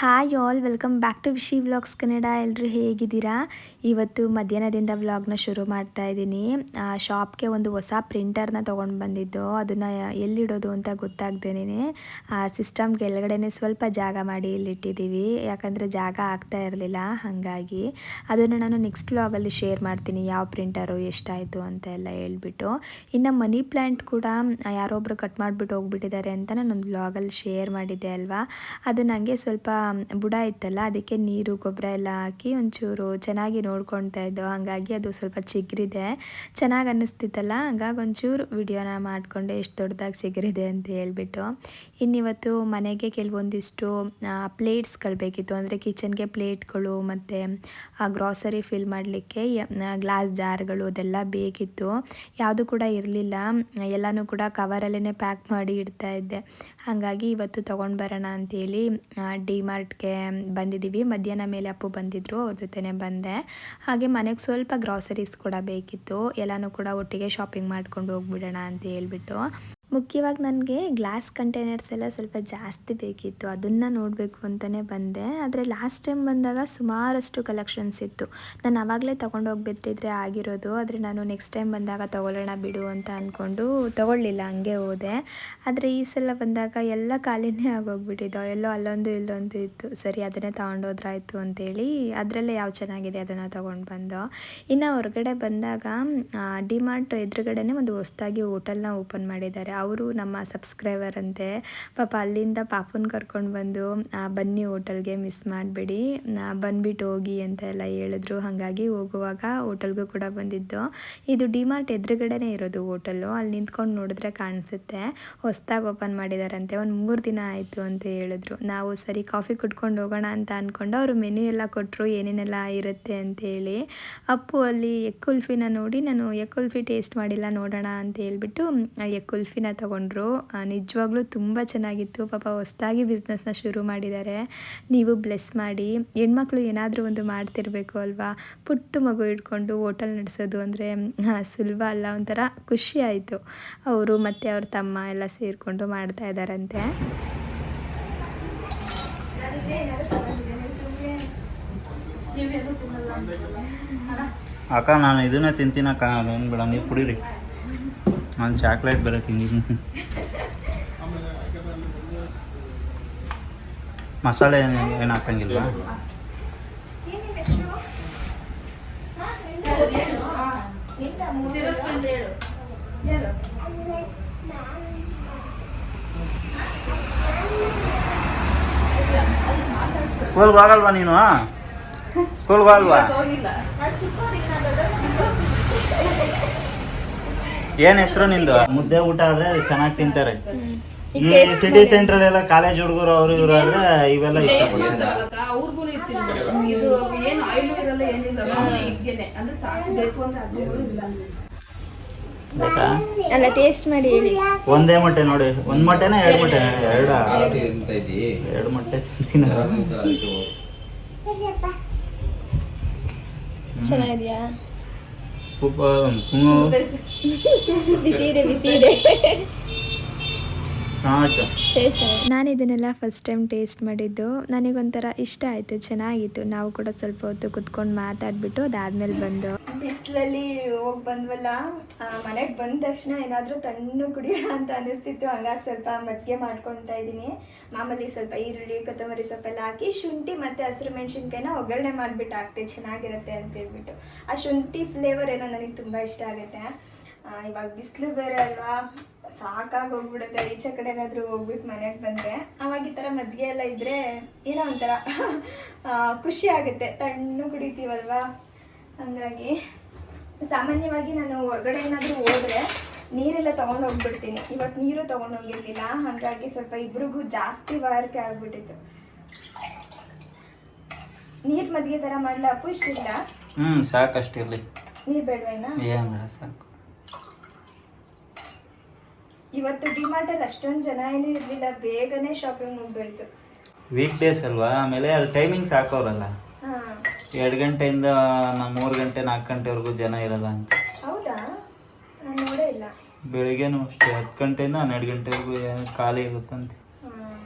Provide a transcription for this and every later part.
Hi all welcome back to Vishi vlogs Kannada ಎಲ್ಲರೂ ಹೇಗಿದ್ದೀರಾ? ಇವತ್ತು ಮಧ್ಯಾಹ್ನದಿಂದ ವ್ಲಾಗ್ನ ಶುರು ಮಾಡ್ತಾ ಇದ್ದೀನಿ. ಶಾಪ್ಗೆ ಒಂದು ಹೊಸ ಪ್ರಿಂಟರ್ನ ತೊಗೊಂಡು ಬಂದಿದ್ದು. ಅದನ್ನು ಎಲ್ಲಿಡೋದು ಅಂತ ಗೊತ್ತಾಗ್ದೇನೆ ಸಿಸ್ಟಮ್ ಕೆಳಗಡೆನೆ ಸ್ವಲ್ಪ ಜಾಗ ಮಾಡಿ ಇಲ್ಲಿಟ್ಟಿದ್ದೀವಿ. ಯಾಕಂದರೆ ಜಾಗ ಆಗ್ತಾ ಇರಲಿಲ್ಲ, ಹಾಗಾಗಿ. ಅದನ್ನು ನಾನು ನೆಕ್ಸ್ಟ್ ವ್ಲಾಗಲ್ಲಿ ಶೇರ್ ಮಾಡ್ತೀನಿ, ಯಾವ ಪ್ರಿಂಟರು ಎಷ್ಟಾಯಿತು ಅಂತ ಎಲ್ಲ ಹೇಳ್ಬಿಟ್ಟು. ಇನ್ನು ಮನಿ ಪ್ಲ್ಯಾಂಟ್ ಕೂಡ ಯಾರೊಬ್ಬರು ಕಟ್ ಮಾಡಿಬಿಟ್ಟು ಹೋಗ್ಬಿಟ್ಟಿದ್ದಾರೆ ಅಂತ ನಾನು ಒಂದು ವ್ಲಾಗಲ್ಲಿ ಶೇರ್ ಮಾಡಿದ್ದೆ ಅಲ್ವಾ? ಅದು ನನಗೆ ಸ್ವಲ್ಪ ಬುಡ ಇತ್ತಲ್ಲ, ಅದಕ್ಕೆ ನೀರು, ಗೊಬ್ಬರ ಎಲ್ಲ ಹಾಕಿ ಒಂಚೂರು ಚೆನ್ನಾಗಿ ನೋಡ್ಕೊಳ್ತಾ ಇದ್ದೋ ಹಾಗಾಗಿ ಅದು ಸ್ವಲ್ಪ ಚಿಗ್ರಿದೆ. ಚೆನ್ನಾಗಿ ಅನ್ನಿಸ್ತಿತ್ತಲ್ಲ, ಹಂಗಾಗಿ ಒಂಚೂರು ವಿಡಿಯೋನ ಮಾಡಿಕೊಂಡೆ ಎಷ್ಟು ದೊಡ್ಡದಾಗಿ ಚಿಗುರಿದೆ ಅಂತ ಹೇಳಿಬಿಟ್ಟು. ಇನ್ನಿವತ್ತು ಮನೆಗೆ ಕೆಲವೊಂದಿಷ್ಟು ಪ್ಲೇಟ್ಸ್ಗಳು ಬೇಕಿತ್ತು. ಅಂದರೆ ಕಿಚನ್ಗೆ ಪ್ಲೇಟ್ಗಳು ಮತ್ತು ಗ್ರಾಸರಿ ಫಿಲ್ ಮಾಡಲಿಕ್ಕೆ ಗ್ಲಾಸ್ ಜಾರ್ಗಳು ಅದೆಲ್ಲ ಬೇಕಿತ್ತು. ಯಾವುದು ಕೂಡ ಇರಲಿಲ್ಲ. ಎಲ್ಲನೂ ಕೂಡ ಕವರಲ್ಲೇ ಪ್ಯಾಕ್ ಮಾಡಿ ಇಡ್ತಾ ಇದ್ದೆ. ಹಾಗಾಗಿ ಇವತ್ತು ತೊಗೊಂಡು ಬರೋಣ ಅಂಥೇಳಿ ಡಿ ಮಾರ್ಟ್ಗೆ ಬಂದಿದ್ದೀವಿ ಮಧ್ಯಾಹ್ನ ಮೇಲೆ ಅಪ್ಪು ಬಂದಿದ್ದರು ಅವ್ರ ಜೊತೆನೇ ಬಂದೆ. ಹಾಗೆ ಮನೆಗೆ ಸ್ವಲ್ಪ ಗ್ರಾಸರೀಸ್ ಕೂಡ ಬೇಕಿತ್ತು. ಎಲ್ಲನೂ ಕೂಡ ಒಟ್ಟಿಗೆ ಶಾಪಿಂಗ್ ಮಾಡ್ಕೊಂಡು ಹೋಗ್ಬಿಡೋಣ ಅಂತ ಹೇಳ್ಬಿಟ್ಟು. ಮುಖ್ಯವಾಗಿ ನನಗೆ ಗ್ಲಾಸ್ ಕಂಟೈನರ್ಸ್ ಎಲ್ಲ ಸ್ವಲ್ಪ ಜಾಸ್ತಿ ಬೇಕಿತ್ತು. ಅದನ್ನು ನೋಡಬೇಕು ಅಂತಲೇ ಬಂದೆ. ಆದರೆ ಲಾಸ್ಟ್ ಟೈಮ್ ಬಂದಾಗ ಸುಮಾರಷ್ಟು ಕಲೆಕ್ಷನ್ಸ್ ಇತ್ತು. ನಾನು ಆವಾಗಲೇ ತೊಗೊಂಡೋಗ್ಬಿಟ್ಟಿದ್ರೆ ಆಗಿರೋದು. ಆದರೆ ನಾನು ನೆಕ್ಸ್ಟ್ ಟೈಮ್ ಬಂದಾಗ ತೊಗೊಳ್ಳೋಣ ಬಿಡು ಅಂತ ಅಂದ್ಕೊಂಡು ತೊಗೊಳ್ಳಿಲ್ಲ, ಹಂಗೆ ಹೋದೆ. ಆದರೆ ಈ ಸಲ ಬಂದಾಗ ಎಲ್ಲ ಖಾಲಿನೇ ಆಗೋಗ್ಬಿಟ್ಟಿದ್ದೋ ಎಲ್ಲೋ ಅಲ್ಲೊಂದು ಇಲ್ಲೊಂದು ಇತ್ತು. ಸರಿ, ಅದನ್ನೇ ತೊಗೊಂಡೋದ್ರಾಯ್ತು ಅಂತೇಳಿ ಅದರಲ್ಲೇ ಯಾವ ಚೆನ್ನಾಗಿದೆ ಅದನ್ನು ತೊಗೊಂಡು ಬಂದೋ. ಇನ್ನು ಹೊರಗಡೆ ಬಂದಾಗ ಡಿಮಾರ್ಟ್ ಎದುರುಗಡೆನೇ ಒಂದು ಹೊಸ್ದಾಗಿ ಹೋಟೆಲ್ನ ಓಪನ್ ಮಾಡಿದ್ದಾರೆ. ಅವರು ನಮ್ಮ ಸಬ್ಸ್ಕ್ರೈಬರ್ ಅಂತೆ. ಪಾಪ ಅಲ್ಲಿಂದ ಪಾಪುನ ಕರ್ಕೊಂಡು ಬಂದು ಬನ್ನಿ ಹೋಟೆಲ್ಗೆ ಮಿಸ್ ಮಾಡಬೇಡಿ. ಬಂದ್ಬಿಟ್ಟು ಹೋಗಿ ಅಂತ ಎಲ್ಲ ಹೇಳಿದ್ರು. ಹಾಗಾಗಿ ಹೋಗುವಾಗ ಹೋಟೆಲ್ಗೂ ಕೂಡ ಬಂದಿದ್ದು. ಇದು ಡಿಮಾರ್ಟ್ ಎದುರುಗಡೆನೇ ಇರೋದು ಹೋಟೆಲ್ಲು. ಅಲ್ಲಿ ನಿಂತ್ಕೊಂಡು ನೋಡಿದ್ರೆ ಕಾಣಿಸುತ್ತೆ. ಹೊಸ್ದಾಗಿ ಓಪನ್ ಮಾಡಿದಾರಂತೆ. ಒಂದು ಮೂರು ದಿನ ಆಯಿತು ಅಂತ ಹೇಳಿದ್ರು. ನಾವು ಸರಿ ಕಾಫಿ ಕುಡ್ಕೊಂಡು ಹೋಗೋಣ ಅಂತ ಅಂದ್ಕೊಂಡು ಅವರು ಮೆನ್ಯೂ ಎಲ್ಲ ಕೊಟ್ಟರು ಏನೇನೆಲ್ಲ ಇರುತ್ತೆ ಅಂತೇಳಿ ಅಪ್ಪು ಅಲ್ಲಿ ಎಗ್ ಕುಲ್ಫಿನ ನೋಡಿ, ನಾನು ಎಗ್ ಕುಲ್ಫಿ ಟೇಸ್ಟ್ ಮಾಡಿಲ್ಲ, ನೋಡೋಣ ಅಂತ ಹೇಳ್ಬಿಟ್ಟು ಎಗ್ ಕುಲ್ಫಿನ ತೊಗೊಂಡ್ರು. ನಿಜವಾಗ್ಲೂ ತುಂಬ ಚೆನ್ನಾಗಿತ್ತು. ಪಾಪ ಹೊಸ್ದಾಗಿ ಬಿಸ್ನೆಸ್ನ ಶುರು ಮಾಡಿದ್ದಾರೆ ನೀವು ಬ್ಲೆಸ್ ಮಾಡಿ. ಹೆಣ್ಮಕ್ಳು ಏನಾದರೂ ಒಂದು ಮಾಡ್ತಿರ್ಬೇಕು ಅಲ್ವಾ? ಪುಟ್ಟು ಮಗು ಇಟ್ಕೊಂಡು ಹೋಟೆಲ್ ನಡೆಸೋದು ಅಂದರೆ ಸುಲಭ ಅಲ್ಲ, ಒಂಥರ ಖುಷಿ ಆಯಿತು. ಅವರು ಮತ್ತು ಅವ್ರ ತಮ್ಮ ಎಲ್ಲ ಸೇರಿಕೊಂಡು ಮಾಡ್ತಾ ಇದ್ದಾರಂತೆ ಅಕ್ಕ, ನಾನು ಇದನ್ನೇ ತಿಂತೀನಕ್ಕ. ಅದೇನು ಬೇಡ, ನೀವು ಕುಡೀರಿ. ನಾನು ಚಾಕ್ಲೇಟ್ ಬೇರೆ ತಿಂದಿದ್ದೀನಿ ಮಸಾಲೆ ಏನು ಏನು ಹಾಕಂಗಿಲ್ವಾ? ಸ್ಕೂಲ್ಗೆ ಹೋಗಲ್ವಾ ನೀನು? ಸ್ಕೂಲ್ಗೆ ಹೋಗಲ್ವಾ? ಏನ್ ಹೆಸರು ನಿಂದು? ಮುದ್ದೆ ಊಟ ಆದ್ರೆ ಚೆನ್ನಾಗಿ ತಿಂತಾರೆ. ಈ ಸಿಟಿ ಸೆಂಟರ್ ಎಲ್ಲ ಕಾಲೇಜ್ ಹುಡುಗರು ಅವರು ಇವರು ಆದ್ರೆ ಇವೆಲ್ಲ ಇಷ್ಟಪಡ್ತಾರೆ. ಅವ್ರಿಗೂ ಇದು ಏನು ಆಯಿಲು ಇರಲ್ಲ ಏನಿಲ್ಲ. ಅಂದ್ರೆ ಸಾಸು ಬೇಕು ಅಂತ ಅದು ಇಲ್ಲ ಬೇಕಾ ಅಲ್ಲ ಟೇಸ್ಟ್ ಮಾಡಿ ಹೇಳಿ. ಒಂದೇ ಮೊಟ್ಟೆ ನೋಡಿ. ಒಂದ್ ಮೊಟ್ಟೆನ ಎರಡು ಮೊಟ್ಟೆ ಎರಡ ಎರಡು? ಮೊಟ್ಟೆ ಚೆನ್ನಾಗಿದ್ಯಾ? ಬಿಸಿ ಇದೆ ಬಿಸಿ ಇದೆ ಆಯ್ತು ನಾನು ಇದನ್ನೆಲ್ಲ ಫಸ್ಟ್ ಟೈಮ್ ಟೇಸ್ಟ್ ಮಾಡಿದ್ದು. ನನಗೊಂಥರ ಇಷ್ಟ ಆಯಿತು ಚೆನ್ನಾಗಿತ್ತು. ನಾವು ಕೂಡ ಸ್ವಲ್ಪ ಹೊತ್ತು ಕುತ್ಕೊಂಡು ಮಾತಾಡ್ಬಿಟ್ಟು ಅದಾದ್ಮೇಲೆ ಬಂದು. ಬಿಸಿಲಲ್ಲಿ ಹೋಗಿ ಬಂದ್ವಲ್ಲ ಮನೆಗೆ ಬಂದ ತಕ್ಷಣ ಏನಾದರೂ ತಣ್ಣು ಕುಡಿಯೋಣ ಅಂತ ಅನಿಸ್ತಿತ್ತು. ಹಾಗಾಗಿ ಸ್ವಲ್ಪ ಮಜ್ಜಿಗೆ ಮಾಡ್ಕೊತಾ ಇದ್ದೀನಿ. ಮಾಮೂಲಿ ಸ್ವಲ್ಪ ಈರುಳ್ಳಿ ಕೊತ್ತಂಬರಿ ಸೊಪ್ಪೆಲ್ಲ ಹಾಕಿ ಶುಂಠಿ ಮತ್ತು ಹಸಿರು ಮೆಣಸಿನ್ಕಾಯಿನ ಒಗ್ಗರಣೆ ಮಾಡಿಬಿಟ್ಟು ಹಾಕ್ತೆ. ಚೆನ್ನಾಗಿರುತ್ತೆ ಅಂತ ಹೇಳ್ಬಿಟ್ಟು. ಆ ಶುಂಠಿ ಫ್ಲೇವರ್ ಏನೋ ನನಗೆ ತುಂಬ ಇಷ್ಟ ಆಗುತ್ತೆ. ಇವಾಗ ಬಿಸಿಲು ಬೇರೆ ಅಲ್ವಾ? ಸಾಕಾಗಿ ಹೋಗ್ಬಿಡುತ್ತೆ. ಈಚೆ ಕಡೆ ಏನಾದರೂ ಹೋಗ್ಬಿಟ್ಟು ಮನೆಗೆ ಬಂದರೆ. ಅವಾಗ ಈ ಥರ ಮಜ್ಜಿಗೆ ಎಲ್ಲ ಇದ್ದರೆ ಏನೋ ಒಂಥರ ಖುಷಿ ಆಗುತ್ತೆ. ತಣ್ಣು ಕುಡಿತೀವಲ್ವಾ? ಹಾಗಾಗಿ ಸಾಮಾನ್ಯವಾಗಿ ನಾನು ಹೊರಗಡೆ ಏನಾದರೂ ಹೋದರೆ ನೀರೆಲ್ಲ ತೊಗೊಂಡು ಹೋಗ್ಬಿಡ್ತೀನಿ. ಇವತ್ತು ನೀರು ತೊಗೊಂಡು ಹೋಗಿರ್ಲಿಲ್ಲ. ಹಾಗಾಗಿ ಸ್ವಲ್ಪ ಇಬ್ರಿಗೂ ಜಾಸ್ತಿ ಬಾರಿಕೆ ಆಗ್ಬಿಟ್ಟಿತ್ತು. ನೀರು ಮಜ್ಜಿಗೆ ಥರ ಮಾಡಲ ಅಪ್ಪು? ಇಷ್ಟಿಲ್ಲ ಹ್ಮ್ ಸಾಕಷ್ಟಿರ್ಲಿ. ನೀರು ಬೇಡವೇನಾ? ಏನು ಬೇಡ ಸಾಕು. ಇವತ್ತು ಡಿಮಾರ್ಟಲ್ಲಿ ಅಷ್ಟೊಂದು ಜನ ಏನೂ ಇರಲಿಲ್ಲ ಬೇಗನೆ ಶಾಪಿಂಗ್ ಮುಗ್ದೋಯ್ತು. ವೀಕ್ ಡೇಸ್ ಅಲ್ವಾ? ಆಮೇಲೆ ಅಲ್ಲಿ ಟೈಮಿಂಗ್ಸ್ ಹಾಕೋರಲ್ಲ. ಹಾಂ. ಎರಡು ಗಂಟೆಯಿಂದ ನಮ್ಮ ಮೂರು ಗಂಟೆ ನಾಲ್ಕು ಗಂಟೆವರೆಗೂ ಜನ ಇರಲ್ಲ ಅಂತ. ಹೌದಾ? ನಾನು ನೋಡೇ ಇಲ್ಲ. ಬೆಳಿಗ್ಗೆನೂ ಅಷ್ಟೇ ಹತ್ತು ಗಂಟೆಯಿಂದ ಹನ್ನೆರಡು ಗಂಟೆವರೆಗೂ ಖಾಲಿ ಇರುತ್ತಂತೆ ಹ್ಮ್.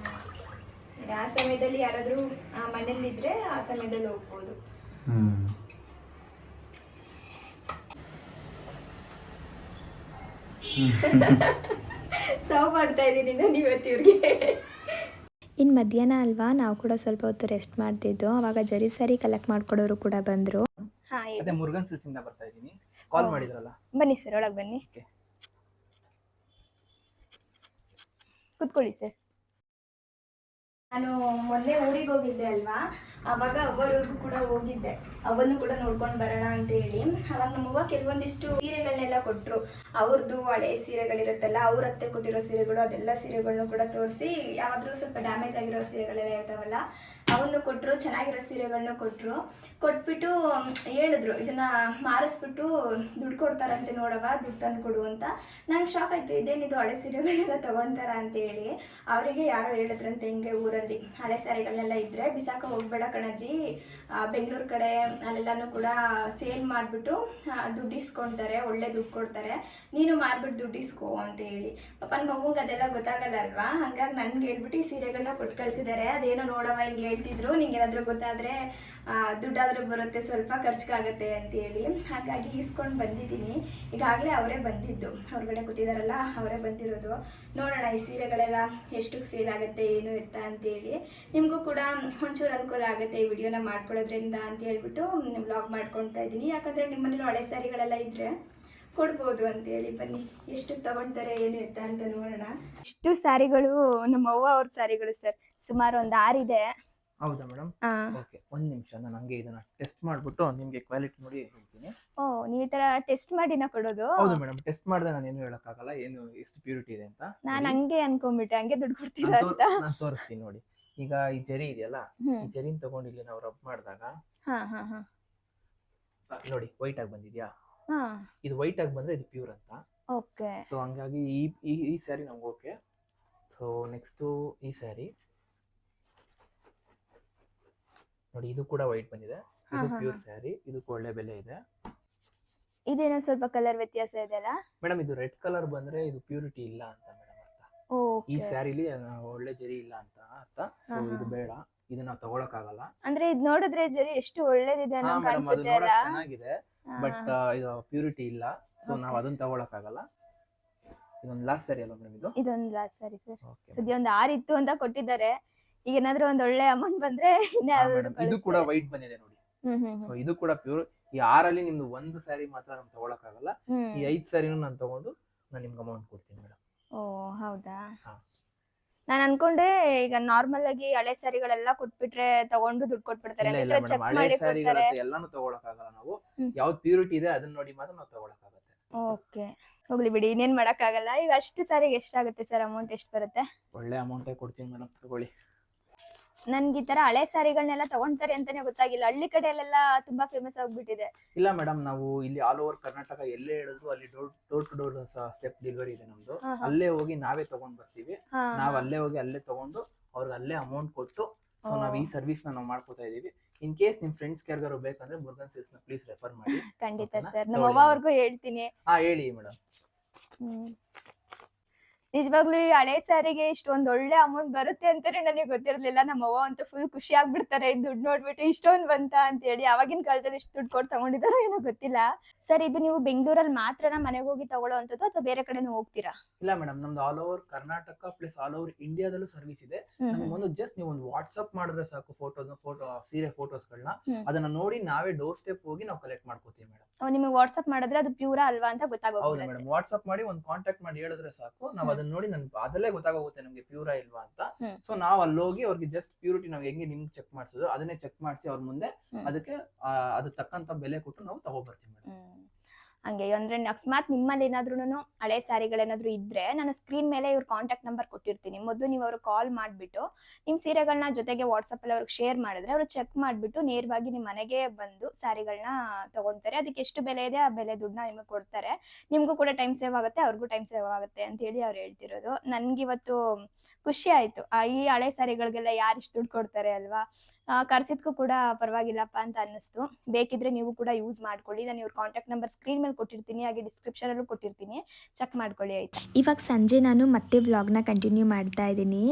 ಆ ಸಮಯದಲ್ಲಿ ಯಾರಾದರೂ ಮನೇಲಿದ್ದರೆ ಆ ಸಮಯದಲ್ಲಿ ಹೋಗ್ಬೋದು. ಸರ್ವ್ ಮಾಡ್ತಾ ಇದ್ದೀನಿ ನಾನು ಇವತ್ತು ಇವ್ರಿಗೆ. ಇನ್ನು ಮಧ್ಯಾಹ್ನ ಅಲ್ವಾ? ನಾವು ಕೂಡ ಸ್ವಲ್ಪ ಹೊತ್ತು ರೆಸ್ಟ್ ಮಾಡ್ತಿದ್ದು. ಅವಾಗ ಜರಿ ಸರಿ ಕಲೆಕ್ಟ್ ಮಾಡ್ಕೊಡೋರು ಕೂಡ ಬಂದರು. ಅದೇ ಮುರುಗನ್ ಸಿಲ್ಸಿಂದ ಬರ್ತಾ ಇದ್ದೀನಿ. ಕಾಲ್ ಮಾಡಿದ್ರಲ್ಲ? ಬನ್ನಿ ಸರ್ ಒಳಗೆ ಬನ್ನಿ. ಕೂತ್ಕೊಳ್ಳಿ ಸರ್ ನಾನು ಮೊನ್ನೆ ಊರಿಗೆ ಹೋಗಿದ್ದೆ ಅಲ್ವಾ? ಅವಾಗ ಅವರಿಗೂ ಕೂಡ ಹೋಗಿದ್ದೆ. ಅವನು ಕೂಡ ನೋಡ್ಕೊಂಡು ಬರೋಣ ಅಂತ ಹೇಳಿ. ಅವಾಗ ನಮ್ಮವ್ವ ಕೆಲವೊಂದಿಷ್ಟು ಸೀರೆಗಳನ್ನೆಲ್ಲ ಕೊಟ್ಟರು ಅವ್ರದ್ದು ಹಳೆ ಸೀರೆಗಳಿರುತ್ತಲ್ಲ, ಅವ್ರ ಅತ್ತೆ ಕೊಟ್ಟಿರೋ ಸೀರೆಗಳು, ಅದೆಲ್ಲ ಸೀರೆಗಳನ್ನೂ ಕೂಡ ತೋರಿಸಿ, ಯಾವಾದರೂ ಸ್ವಲ್ಪ ಡ್ಯಾಮೇಜ್ ಆಗಿರೋ ಸೀರೆಗಳೆಲ್ಲ ಇರ್ತಾವಲ್ಲ ಅವನ್ನು ಕೊಟ್ಟರು ಚೆನ್ನಾಗಿರೋ ಸೀರೆಗಳನ್ನ ಕೊಟ್ಟರು ಕೊಟ್ಬಿಟ್ಟು ಹೇಳಿದ್ರು, ಇದನ್ನು ಮಾರಿಸ್ಬಿಟ್ಟು ದುಡ್ಡು ಕೊಡ್ತಾರಂತೆ ನೋಡವ ದುಡ್ಡು ತಂದು ಕೊಡು ಅಂತ. ನಂಗೆ ಶಾಕ್ ಆಯಿತು, ಇದೇನಿದು ಹಳೆ ಸೀರೆಗಳನ್ನೆಲ್ಲ ಅಂತ ಹೇಳಿ. ಅವರಿಗೆ ಯಾರೋ ಹೇಳಿದ್ರಂತೆ ಹಿಂಗೆ ಊರಲ್ಲಿ. ಹಳೆ ಸ್ಯಾರಿಗಳನ್ನೆಲ್ಲ ಇದ್ದರೆ ಬಿಸಾಕ ಹೋಗ್ಬೇಡ ಕಣಜ್ಜಿ. ಬೆಂಗಳೂರು ಕಡೆ ಅಲ್ಲೆಲ್ಲನೂ ಕೂಡ ಸೇಲ್ ಮಾಡಿಬಿಟ್ಟು ದುಡ್ಡು ಇಸ್ಕೊಳ್ತಾರೆ ಒಳ್ಳೆ ದುಡ್ಡು ಕೊಡ್ತಾರೆ. ನೀನು ಮಾರ್ಬಿಟ್ಟು ದುಡ್ಡು ಇಸ್ಕೋ ಅಂತ ಹೇಳಿ. ಪಾಪ ನಮ್ಮ ಮಗುಗೆ ಅದೆಲ್ಲ ಗೊತ್ತಾಗಲ್ಲ ಅಲ್ವಾ? ಹಂಗಾಗಿ ನನ್ಗೆ ಹೇಳ್ಬಿಟ್ಟು ಈ ಸೀರೆಗಳನ್ನ ಕೊಟ್ಟು ಕಳಿಸಿದ್ದಾರೆ ಅದೇನೋ ನೋಡವ ಹಿಂಗೆ ಹೇಳ್ತಿದ್ರು. ನಿಂಗೆ ಏನಾದರೂ ಗೊತ್ತಾದರೆ ದುಡ್ಡಾದರೂ ಬರುತ್ತೆ, ಸ್ವಲ್ಪ ಖರ್ಚಿಗಾಗತ್ತೆ ಅಂತೇಳಿ. ಹಾಗಾಗಿ ಇಸ್ಕೊಂಡು ಬಂದಿದ್ದೀನಿ. ಈಗಾಗಲೇ ಅವರೇ ಬಂದಿದ್ದು. ಹೊರಗಡೆ ಕೂತಿದಾರಲ್ಲ, ಅವರೇ ಬಂದಿರೋದು. ನೋಡೋಣ ಈ ಸೀರೆಗಳೆಲ್ಲ ಎಷ್ಟಕ್ಕೆ ಸೇಲ್ ಆಗುತ್ತೆ, ಏನು ಎತ್ತ ಅಂತೇಳಿ. ನಿಮಗೂ ಕೂಡ ಒಂಚೂರು ಅನುಕೂಲ ಆಗುತ್ತೆ ಈ ವಿಡಿಯೋನ ಮಾಡ್ಕೊಳ್ಳೋದ್ರಿಂದ ಅಂತ ಹೇಳ್ಬಿಟ್ಟು ಬ್ಲಾಗ್ ಮಾಡ್ಕೊಳ್ತಾ ಇದ್ದೀನಿ. ಯಾಕಂದರೆ ನಿಮ್ಮನೇಲಿ ಹಳೆ ಸ್ಯಾರಿಗಳೆಲ್ಲ ಇದ್ದರೆ ಕೊಡ್ಬೋದು ಅಂತೇಳಿ. ಬನ್ನಿ, ಎಷ್ಟು ತಗೊಳ್ತಾರೆ, ಏನು ಎತ್ತ ಅಂತ ನೋಡೋಣ. ಇಷ್ಟು ಸ್ಯಾರಿಗಳು ನಮ್ಮ ಅವ್ವ ಅವ್ರ ಸ್ಯಾರಿಗಳು ಸರ್. ಸುಮಾರು ಒಂದು ಆರಿದೆ ಹೌದಾ ಮೇಡಮ್? ಓಕೆ ಒಂದು ನಿಮಿಷ ನಾನು ಹಂಗೆ ಇದನ್ನ ಟೆಸ್ಟ್ ಮಾಡ್ಬಿಟ್ಟು ನಿಮಗೆ ಕ್ವಾಲಿಟಿ ನೋಡಿ ಹೇಳ್ತೀನಿ. ಓ ನೀವು ಈ ತರ ಟೆಸ್ಟ್ ಮಾಡಿನ ಕೊಡೋದು? ಹೌದು ಮೇಡಮ್ ಟೆಸ್ಟ್ ಮಾಡಿದ್ರೆ ನಾನು ಏನು ಹೇಳಕ್ಕಾಗಲ್ಲ ಏನು ಎಷ್ಟು ಪ್ಯೂರಿಟಿ ಇದೆ ಅಂತ ನಾನು ಹಂಗೆ ಅನ್ಕೊಂಡ್ಬಿಟ್ಟೆ ಹಂಗೆ ದುಡ್ಡು ಕೊಡ್ತೀರಾ ಅಂತ. ನಾನು ತೋರಿಸ್ತೀನಿ ನೋಡಿ. ಈಗ ಈ ಜರಿ ಇದೆಯಲ್ಲ ಈ ಜರಿನ ತಗೊಂಡು ಇಲ್ಲಿ ನಾವು ರಬ್ ಮಾಡಿದಾಗ ಹಾ ಹಾ ಹಾ. ನೋಡಿ ವೈಟ್ ಆಗಿ ಬಂದಿದ್ಯಾ? ಹಾ. ಇದು ವೈಟ್ ಆಗಿ ಬಂದ್ರೆ ಇದು ಪ್ಯೂರ್ ಅಂತ. ಓಕೆ. ಸೊ ಹಂಗಾಗಿ ಈ ಈ ಈ ಸ್ಯಾರಿ ನಮ್ಗೆ ಓಕೆ ಸೊ ನೆಕ್ಸ್ಟು ಈ ಸ್ಯಾರಿ ನೋಡಿ ಇದು ಕೂಡ ವೈಟ್ ಬಂದಿದೆ. ಇದು ಪ್ಯೂರ್. ಸ್ಯಾರಿ ಇದಕ್ಕೆ ಒಳ್ಳೆ ಬೆಲೆ ಇದೆ. ಇದೇನೋ ಸ್ವಲ್ಪ ಕಲರ್ ವ್ಯತ್ಯಾಸ ಇದೆ ಅಲ್ಲ? ಮೇಡಮ್ ಇದು ರೆಡ್ ಕಲರ್ ಬಂದ್ರೆ ಇದು ಪ್ಯೂರಿಟಿ ಇಲ್ಲ ಅಂತ ಮೇಡಮ್ ಅರ್ಥ. ಈ ಸ್ಯಾರಿಲಿ ಒಳ್ಳೆ ಜರಿ ಇಲ್ಲ ಅಂತ ಅರ್ಥ. ಸೊ. ಇದು ಬೇಡ. ಇದನ್ನ ತಗೊಳಕ್ ಆಗಲ್ಲ ಅಂದ್ರೆ ಇದು ನೋಡಿದ್ರೆ ಜರಿ ಎಷ್ಟು ಒಳ್ಳೇದಿದೆ ಅನ್ನೋ ಕಾಣಿಸುತ್ತೆ ಅಲ್ಲ? ಚೆನ್ನಾಗಿದೆ. ಬಟ್ ಇದು ಪ್ಯೂರಿಟಿ ಇಲ್ಲ. ಸೊ. ನಾವು ಅದನ್ನ ತಗೊಳಕ್ ಆಗಲ್ಲ ಇದೊಂದು ಲಾಸ್ಟ್ ಸ್ಯಾರಿ ಅಲ್ಲ ಮೇಡಮ್ ಇದು? ಇದೊಂದು ಲಾಸ್ಟ್ ಸ್ಯಾರಿ ಸರ್ ಸದ್ಯ ಒಂದು ಆರ್ ಇತ್ತು ಅಂತ ಕೊಟ್ಟಿದ್ದಾರೆ. ಈಗ ಏನಾದ್ರೂ ಒಂದ್ ಒಳ್ಳೆ ಅಮೌಂಟ್ ಬಂದ್ರೆ ಇದು ಕೂಡ ವೈಟ್ ಬಂದಿದೆ ನೋಡಿ. ಸೊ ಇದು ಕೂಡ ಪ್ಯೂರ್ ಈ ಆರಲ್ಲಿ ನಿಮ್ದು ಒಂದು ಸ್ಯಾರಿ ಮಾತ್ರ ನಮ್ಗೆ ತಗೊಳಕ್ ಆಗಲ್ಲ ಈ ಐದ್ ಸ್ಯಾರಿನೂ ನಾನು ತಗೊಂಡು ನಾನು ನಿಮ್ಗೆ ಅಮೌಂಟ್ ಕೊಡ್ತೀನಿ ಮೇಡಮ್ ಓ ಹೌದಾ. ನಾನ್ ಅನ್ಕೊಂಡೆ ಈಗ ನಾರ್ಮಲ್ ಆಗಿ ಹಳೆ ಸ್ಯಾರಿಗಳೆಲ್ಲ ಕೊಟ್ಬಿಟ್ರೆ ತಗೊಂಡು ದುಡ್ಡು ಕೊಟ್ಬಿಡ್ತಾರೆ. ಹಳೆ ಸ್ಯಾರಿಗಳ ಎಲ್ಲಾನು ತಗೊಳಕ್ ಆಗಲ್ಲ ನಾವು. ಯಾವ್ದು ಪ್ಯೂರಿಟಿ ಇದೆ ಅದನ್ನ ನೋಡಿ ಮಾತ್ರ ನಾವು ತಗೊಳಕ್ ಆಗುತ್ತೆ ಓಕೆ. ಹೋಗ್ಲಿ ಬಿಡಿ ಇನ್ನೇನ್ ಮಾಡಕ್ಕಾಗಲ್ಲ. ಈಗ ಅಷ್ಟು ಸಾರಿಗೆ ಎಷ್ಟಾಗುತ್ತೆ ಸರ್ ಅಮೌಂಟ್ ಎಷ್ಟು ಬರುತ್ತೆ? ಒಳ್ಳೆ ಅಮೌಂಟೇ ಕೊಡ್ತೀನಿ ಮೇಡಮ್ ತಗೊಳ್ಳಿ. ನನ್ಗೆ ಈ ತರ ಹಳೆ ಸಾರಿಗಳನ್ನೆಲ್ಲ ತಗೊಂತಾರೆ ಅಂತಾನೆ ಗೊತ್ತಾಗಿಲ್ಲ. ಹಳ್ಳಿ ಕಡೆಯಲ್ಲೆಲ್ಲ ತುಂಬಾ ಫೇಮಸ್ ಆಗ್ಬಿಟ್ಟಿದೆ. ಇಲ್ಲ ಮೇಡಮ್ ನಾವು ಇಲ್ಲಿ ಆಲ್ ಓವರ್ ಕರ್ನಾಟಕ ಎಲ್ಲೇ ಹೇಳಿದ್ರು ಅಲ್ಲಿ door door to door step delivery ಇದೆ ನಮ್ದು. ಹಾ, ಹಾ. ಅಲ್ಲೇ ಹೋಗಿ ನಾವೇ ತಗೊಂಡ್ ಬರ್ತೀವಿ. ಹಾ, ನಾವ್ ಅಲ್ಲೇ ಹೋಗಿ ಅಲ್ಲೇ ತಗೊಂಡು ಅವ್ರಿಗೆ ಅಲ್ಲೇ ಅಮೌಂಟ್ ಕೊಟ್ಟು ಸೊ ಓ. ನಾವ್ ಈ ಸರ್ವಿಸ್ನ ನಾವು ಮಾಡ್ಕೊತಾ ಇದೀವಿ. ಇನ್ ಕೇಸ್ ನಿಮ್ ಫ್ರೆಂಡ್ಸ್ ಯಾರಿಗಾರು ಬೇಕಂದ್ರೆ ಮುರುಗನ್ ಸೇಲ್ಸ್ನ ಪ್ಲೀಸ್ ರೆಫರ್ ಮಾಡಿ. ಖಂಡಿತ ಓಕೆನಾ? ಸರ್ ನಮ್ಮ ತಗೊಳ್ಳಿ ಅವ್ವ ಅವ್ರಿಗೂ ಹೇಳ್ತೀನಿ. ಹಾ ಹೇಳಿ ಮೇಡಮ್ ಹ್ಮ್. ನಿಜವಾಗ್ಲೂ ಈ ಹಳೆ ಸಾರಿಗೆ ಇಷ್ಟೊಂದ್ ಒಳ್ಳೆ ಅಮೌಂಟ್ ಬರುತ್ತೆ ಅಂತಾನೆ ನನಗೆ ಗೊತ್ತಿರ್ಲಿಲ್ಲ. ನಮ್ಮ ಅವ್ವ ಅಂತೂ ಫುಲ್ ಖುಷಿ ಆಗ್ಬಿಡ್ತಾರೆ. ದುಡ್ಡು ನೋಡ್ಬಿಟ್ಟು ಇಷ್ಟೊಂದ್ ಬಂತ ಅಂತ ಹೇಳಿ ಅವಾಗಿನ ಕಾಲದಲ್ಲಿ ಇಷ್ಟು ದುಡ್ಡು ಕೊಟ್ಟು ತಗೊಂಡಿದಾರೋ ಏನೋ ಗೊತ್ತಿಲ್ಲ. ಸರ್ ಇದು ನೀವು ಬೆಂಗಳೂರಲ್ಲಿ ಮಾತ್ರನ ಮನೆಗೆ ಹೋಗಿ ತಗೊಳ್ಳೋವಂಥದ್ದು ಅಥವಾ ಬೇರೆ ಕಡೆನೂ ಹೋಗ್ತೀರಾ? ಇಲ್ಲ ಮೇಡಮ್ ನಮ್ದು all over Karnataka plus all over ಇಂಡಿಯಾದಲ್ಲೂ service ಇದೆ. ನಮ್ಗೊಂದು ಜಸ್ಟ್ ನೀವು ಒಂದು ವಾಟ್ಸ್ಆಪ್ ಮಾಡಿದ್ರೆ ಸಾಕು ಫೋಟೋಸ್ ಫೋಟೋ ಸೀರೆ ಫೋಟೋಸ್ ಗಳನ್ನ ಅದನ್ನ ನೋಡಿ ನಾವೇ ಡೋರ್ ಸ್ಟೆಪ್ ಹೋಗಿ ನಾವು ಕಲೆಕ್ಟ್ ಮಾಡ್ಕೋತೀವಿ ಮೇಡಮ್. ನಿಮಗೆ ವಾಟ್ಸ್ಆಪ್ ಮಾಡಿದ್ರೆ ಅದು ಪ್ಯೂರಾ ಅಲ್ವಾ ಅಂತ ಹೌದು ಗೊತ್ತಾಗೋಗುತ್ತೆ ಮೇಡಮ್. ವಾಟ್ಸ್ಆಪ್ ಮಾಡಿ ಒಂದು ಕಾಂಟ್ಯಾಕ್ಟ್ ಮಾಡಿ ಹೇಳಿದ್ರೆ ಸಾಕು. ನಾವು ಹ್ಮ್. ಅದನ್ನ ನೋಡಿ ನನ್ ಅದಲ್ಲೇ ಗೊತ್ತಾಗೋಗುತ್ತೆ ನಮ್ಗೆ ಪ್ಯೂರಾ ಇಲ್ವಾ ಅಂತ. ಸೊ ನಾವ್ ಅಲ್ಲಿ ಹೋಗಿ ಅವ್ರಿಗೆ ಜಸ್ಟ್ ಪ್ಯೂರಿಟಿ ನಾವು ಹೆಂಗೆ ನಿಮ್ಗೆ ಚೆಕ್ ಮಾಡಿಸೋದು ಅದನ್ನೇ ಚೆಕ್ ಮಾಡಿಸಿ ಅವ್ರ ಮುಂದೆ ಅದಕ್ಕೆ ಅದು ಅದ್ರ ತಕ್ಕಂತ ಬೆಲೆ ಕೊಟ್ಟು ನಾವು ತಗೋಬರ್ತೀವಿ ಮೇಡಮ್. ಹಂಗೆ ಅಂದ್ರೆ ಅಕಸ್ಮಾತ್ ನಿಮ್ಮಲ್ಲಿ ಏನಾದ್ರೂ ಹಳೆ ಸ್ಯಾರಿಗಳೇನಾದ್ರು ಇದ್ರೆ ನಾನು ಸ್ಕ್ರೀನ್ ಮೇಲೆ ಇವ್ರ ಕಾಂಟ್ಯಾಕ್ಟ್ ನಂಬರ್ ಕೊಟ್ಟಿರ್ತೀನಿ. ಮೊದಲು ನೀವು ಅವ್ರು ಕಾಲ್ ಮಾಡ್ಬಿಟ್ಟು ನಿಮ್ ಸೀರೆಗಳನ್ನ ಜೊತೆಗೆ ವಾಟ್ಸಪ್ ಅಲ್ಲಿ ಅವ್ರಿಗೆ ಶೇರ್ ಮಾಡಿದ್ರೆ ಅವರು ಚೆಕ್ ಮಾಡ್ಬಿಟ್ಟು ನೇರವಾಗಿ ನಿಮ್ಮ ಮನೆಗೆ ಬಂದು ಸ್ಯಾರಿಗಳನ್ನ ತಗೊಳ್ತಾರೆ ಅದಕ್ಕೆ ಎಷ್ಟು ಬೆಲೆ ಇದೆ ಆ ಬೆಲೆ ದುಡ್ಡನ್ನ ನಿಮಗೆ ಕೊಡ್ತಾರೆ. ನಿಮ್ಗೂ ಕೂಡ ಟೈಮ್ ಸೇವ್ ಆಗುತ್ತೆ, ಅವ್ರಿಗೂ ಟೈಮ್ ಸೇವ್ ಆಗುತ್ತೆ ಅಂತ ಹೇಳಿ ಅವ್ರು ಹೇಳ್ತಿರೋದು. ನನ್ಗೆ ಇವತ್ತು ಖುಷಿ ಆಯ್ತು. ಈ ಹಳೆ ಸ್ಯಾರಿಗಳಿಗೆಲ್ಲ ಯಾರು ಇಷ್ಟು ದುಡ್ಡು ಕೊಡ್ತಾರೆ ಅಲ್ವಾ? ಕರ್ಸಿದ್ಕೂ ಕೂಡ ಪರವಾಗಿಲ್ಲಪ್ಪ ಅಂತ ಅನ್ನಿಸ್ತು. ಬೇಕಿದ್ರೆ ನೀವು ಕೂಡ ಯೂಸ್ ಮಾಡ್ಕೊಳ್ಳಿ. ನಾನು ಇವ್ರ ಕಾಂಟ್ಯಾಕ್ಟ್ ನಂಬರ್ ಸ್ಕ್ರೀನ್ ಮೇಲೆ ಕೊಟ್ಟಿರ್ತೀನಿ, ಹಾಗೆ ಡಿಸ್ಕ್ರಿಪ್ಷನ್ ಅಲ್ಲೂ ಕೊಟ್ಟಿರ್ತೀನಿ. ಚೆಕ್ ಮಾಡ್ಕೊಳ್ಳಿ, ಆಯ್ತಾ? ಇವಾಗ ಸಂಜೆ ನಾನು ಮತ್ತೆ ವ್ಲಾಗ್ನ ಕಂಟಿನ್ಯೂ ಮಾಡ್ತಾ ಇದ್ದೀನಿ.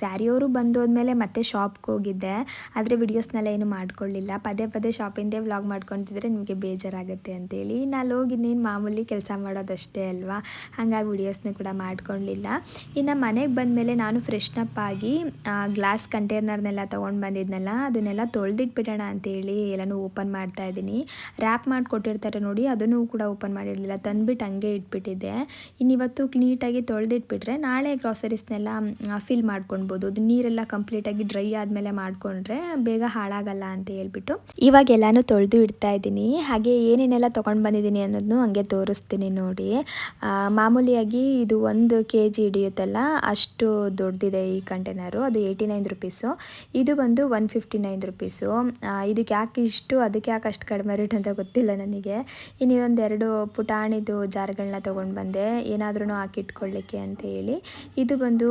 ಸ್ಯಾರಿಯವರು ಬಂದೋದ್ಮೇಲೆ ಮತ್ತೆ ಶಾಪ್ಗೆ ಹೋಗಿದ್ದೆ. ಆದರೆ ವಿಡಿಯೋಸ್ನೆಲ್ಲ ಏನು ಮಾಡ್ಕೊಳ್ಳಿಲ್ಲ. ಪದೇ ಪದೇ ಶಾಪಿಂದೇ ವ್ಲಾಗ್ ಮಾಡ್ಕೊತಿದ್ರೆ ನಿಮಗೆ ಬೇಜಾರಾಗುತ್ತೆ ಅಂತೇಳಿ. ನಾನು ಹೋಗಿ ಇನ್ನೇನು ಮಾಮೂಲಿ ಕೆಲಸ ಮಾಡೋದಷ್ಟೇ ಅಲ್ವಾ? ಹಾಗಾಗಿ ವಿಡಿಯೋಸ್ನ ಕೂಡ ಮಾಡ್ಕೊಳ್ಳಿಲ್ಲ ಇನ್ನು ಮನೆಗೆ ಬಂದಮೇಲೆ ನಾನು ಫ್ರೆಶ್ನಪ್ ಆಗಿ ಗ್ಲಾಸ್ ಕಂಟೈನರ್ನೆಲ್ಲ ತೊಗೊಂಡು ಬಂದಿದ್ನಲ್ಲ, ಅದನ್ನೆಲ್ಲ ತೊಳೆದಿಟ್ಬಿಡೋಣ ಅಂತೇಳಿ ಎಲ್ಲನೂ ಓಪನ್ ಮಾಡ್ತಾ ಇದ್ದೀನಿ. ರ್ಯಾಪ್ ಮಾಡಿ ಕೊಟ್ಟಿರ್ತಾರೆ ನೋಡಿ, ಅದನ್ನು ಕೂಡ ಓಪನ್ ಮಾಡಿರಲಿಲ್ಲ, ತಂದುಬಿಟ್ಟು ಹಂಗೆ ಇಟ್ಬಿಟ್ಟಿದ್ದೆ. ಇನ್ನು ಇವತ್ತು ನೀಟಾಗಿ ತೊಳೆದಿಟ್ಬಿಟ್ರೆ ನಾಳೆ ಗ್ರಾಸರೀಸ್ನೆಲ್ಲ ಫಿಲ್ ಮಾಡ್ಕೊಳ್ಬೋದು ಅದು ನೀರೆಲ್ಲ ಕಂಪ್ಲೀಟಾಗಿ ಡ್ರೈ ಆದಮೇಲೆ ಮಾಡಿಕೊಂಡ್ರೆ ಬೇಗ ಹಾಳಾಗಲ್ಲ ಅಂತ ಹೇಳ್ಬಿಟ್ಟು ಇವಾಗ ಎಲ್ಲನೂ ತೊಳೆದು ಇಡ್ತಾ ಇದ್ದೀನಿ. ಹಾಗೆ ಏನೇನೆಲ್ಲ ತೊಗೊಂಡು ಬಂದಿದ್ದೀನಿ ಅನ್ನೋದನ್ನು ಹಂಗೆ ತೋರಿಸ್ತೀನಿ ನೋಡಿ. ಮಾಮೂಲಿಯಾಗಿ ಇದು ಒಂದು ಕೆ ಜಿ ಹಿಡಿಯುತ್ತಲ್ಲ, ಅಷ್ಟು ದೊಡ್ಡದಿದೆ ಈ ಕಂಟೈನರು ಅದು ಏಯ್ಟಿ ನೈನ್ ರುಪೀಸು ಇದು ಬಂದು ಒನ್ ಫಿಫ್ಟಿ ನೈನ್ ರುಪೀಸು ಇದಕ್ಕೆ ಯಾಕೆ ಇಷ್ಟು, ಅದಕ್ಕೆ ಯಾಕೆ ಅಷ್ಟು ಕಡಿಮೆ ರೇಟ್ ಅಂತ ಗೊತ್ತಿಲ್ಲ ನನಗೆ. ಇನ್ನು ಒಂದೆರಡು ಪುಟಾಣಿದು ಜಾರ್ಗಳನ್ನ ತೊಗೊಂಡು ಬಂದೆ. ಏನಾದ್ರೂ ಹಾಕಿಟ್ಕೊಳ್ಳಿಕ್ಕೆ ಅಂತ ಹೇಳಿ. ಇದು ಬಂದು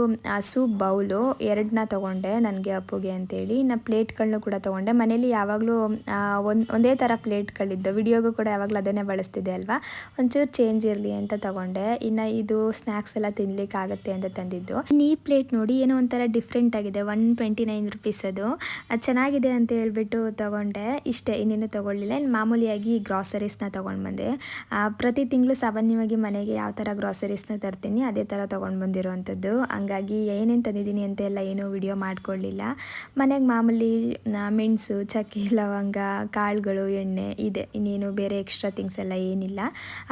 ಸೂಪ್ ಬೌಲು ಎರಡನ್ನ ತೊಗೊಂಡೆ ನನಗೆ ಅಪ್ಪುಗೆ ಅಂತೇಳಿ ಇನ್ನು ಪ್ಲೇಟ್ಗಳನ್ನೂ ಕೂಡ ತೊಗೊಂಡೆ. ಮನೇಲಿ ಯಾವಾಗಲೂ ಒಂದು, ಒಂದೇ ಥರ ಪ್ಲೇಟ್ಗಳಿದ್ದು ವಿಡಿಯೋಗೂ ಕೂಡ ಯಾವಾಗಲೂ ಅದನ್ನೇ ಬಳಸ್ತಿದ್ದೆ ಅಲ್ವಾ? ಒಂಚೂರು ಚೇಂಜ್ ಇರಲಿ ಅಂತ ತಗೊಂಡೆ. ಇನ್ನು ಇದು ಸ್ನ್ಯಾಕ್ಸ್ ಎಲ್ಲ ತಿನ್ಲಿಕ್ಕಾಗತ್ತೆ ಅಂತ ತಂದಿದ್ದು. ಈ ಪ್ಲೇಟ್ ನೋಡಿ ಏನೋ ಒಂಥರ ಡಿಫ್ರೆಂಟ್ ಆಗಿದೆ. ಒನ್ ಟ್ವೆಂಟಿ ನೈನ್ ರುಪೀಸ್ ಅದು. ಚೆನ್ನಾಗಿದೆ ಅಂತ ಹೇಳ್ಬಿಟ್ಟು ತಗೊಂಡೆ. ಇಷ್ಟೇ, ಇನ್ನೇನು ತೊಗೊಳ್ಳಿಲ್ಲ. ಮಾಮೂಲಿಯಾಗಿ ಗ್ರಾಸರೀಸ್ನ ತೊಗೊಂಡು ಬಂದೆ. ಪ್ರತಿ ತಿಂಗಳು ಸಾಮಾನ್ಯವಾಗಿ ಮನೆಗೆ ಯಾವ ಥರ ಗ್ರಾಸರೀಸ್ನ ತರ್ತೀನಿ, ಅದೇ ಥರ ತೊಗೊಂಡು ಬಂದಿರುವಂಥದ್ದು ಹಂಗಾಗಿ ಏನೇನು ತಂದಿದ್ದೀನಿ ಅಂತ ಎಲ್ಲ ಏನೂ ವಿಡಿಯೋ ಮಾಡ್ಕೊಳ್ಳಿಲ್ಲ ಮನೆಗೆ ಮಾಮೂಲಿ ಮೆಣಸು, ಚಕ್ಕೆ, ಲವಂಗ, ಕಾಳುಗಳು, ಎಣ್ಣೆ ಇದೆ. ಇನ್ನೇನು ಬೇರೆ ಎಕ್ಸ್ಟ್ರಾ ಥಿಂಗ್ಸ್ ಎಲ್ಲ ಏನಿಲ್ಲ.